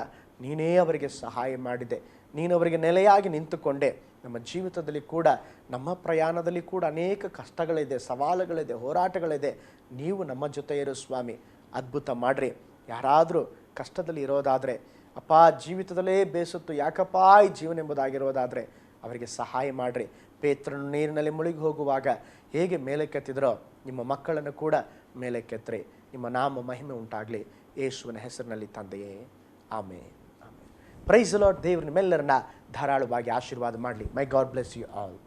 ನೀನೇ ಅವರಿಗೆ ಸಹಾಯ ಮಾಡಿದೆ. ನೀನು ಅವರಿಗೆ ನೆಲೆಯಾಗಿ ನಿಂತುಕೊಂಡೆ. ನಮ್ಮ ಜೀವಿತದಲ್ಲಿ ಕೂಡ, ನಮ್ಮ ಪ್ರಯಾಣದಲ್ಲಿ ಕೂಡ ಅನೇಕ ಕಷ್ಟಗಳಿದೆ, ಸವಾಲುಗಳಿದೆ, ಹೋರಾಟಗಳಿದೆ. ನೀವು ನಮ್ಮ ಜೊತೆ ಇರೋ ಸ್ವಾಮಿ. ಅದ್ಭುತ ಮಾಡ್ರಿ. ಯಾರಾದರೂ ಕಷ್ಟದಲ್ಲಿ ಇರೋದಾದರೆ, ಅಪ್ಪ, ಜೀವಿತದಲ್ಲೇ ಬೇಸತ್ತು, ಯಾಕಪ್ಪ ಈ ಜೀವನ ಎಂಬುದಾಗಿರೋದಾದರೆ ಅವರಿಗೆ ಸಹಾಯ ಮಾಡಿರಿ. ಪೇತ್ರನು ನೀರಿನಲ್ಲಿ ಮುಳುಗಿ ಹೋಗುವಾಗ ಹೇಗೆ ಮೇಲಕ್ಕೆತ್ತಿದ್ರೋ, ನಿಮ್ಮ ಮಕ್ಕಳನ್ನು ಕೂಡ ಮೇಲಕ್ಕೆತ್ತರಿ ನಿಮ್ಮ ನಾಮ ಮಹಿಮೆ ಉಂಟಾಗಲಿ. ಯೇಸುವಿನ ಹೆಸರಿನಲ್ಲಿ, ತಂದೆಯೇ ಆಮೇ ಆಮೆ ಪ್ರೈಸ್ ಲಾರ್ಡ್ ದೇವ್ರ ನಿಮ್ಮೆಲ್ಲರನ್ನ ಧಾರಾಳವಾಗಿ ಆಶೀರ್ವಾದ ಮಾಡಲಿ. May God bless you all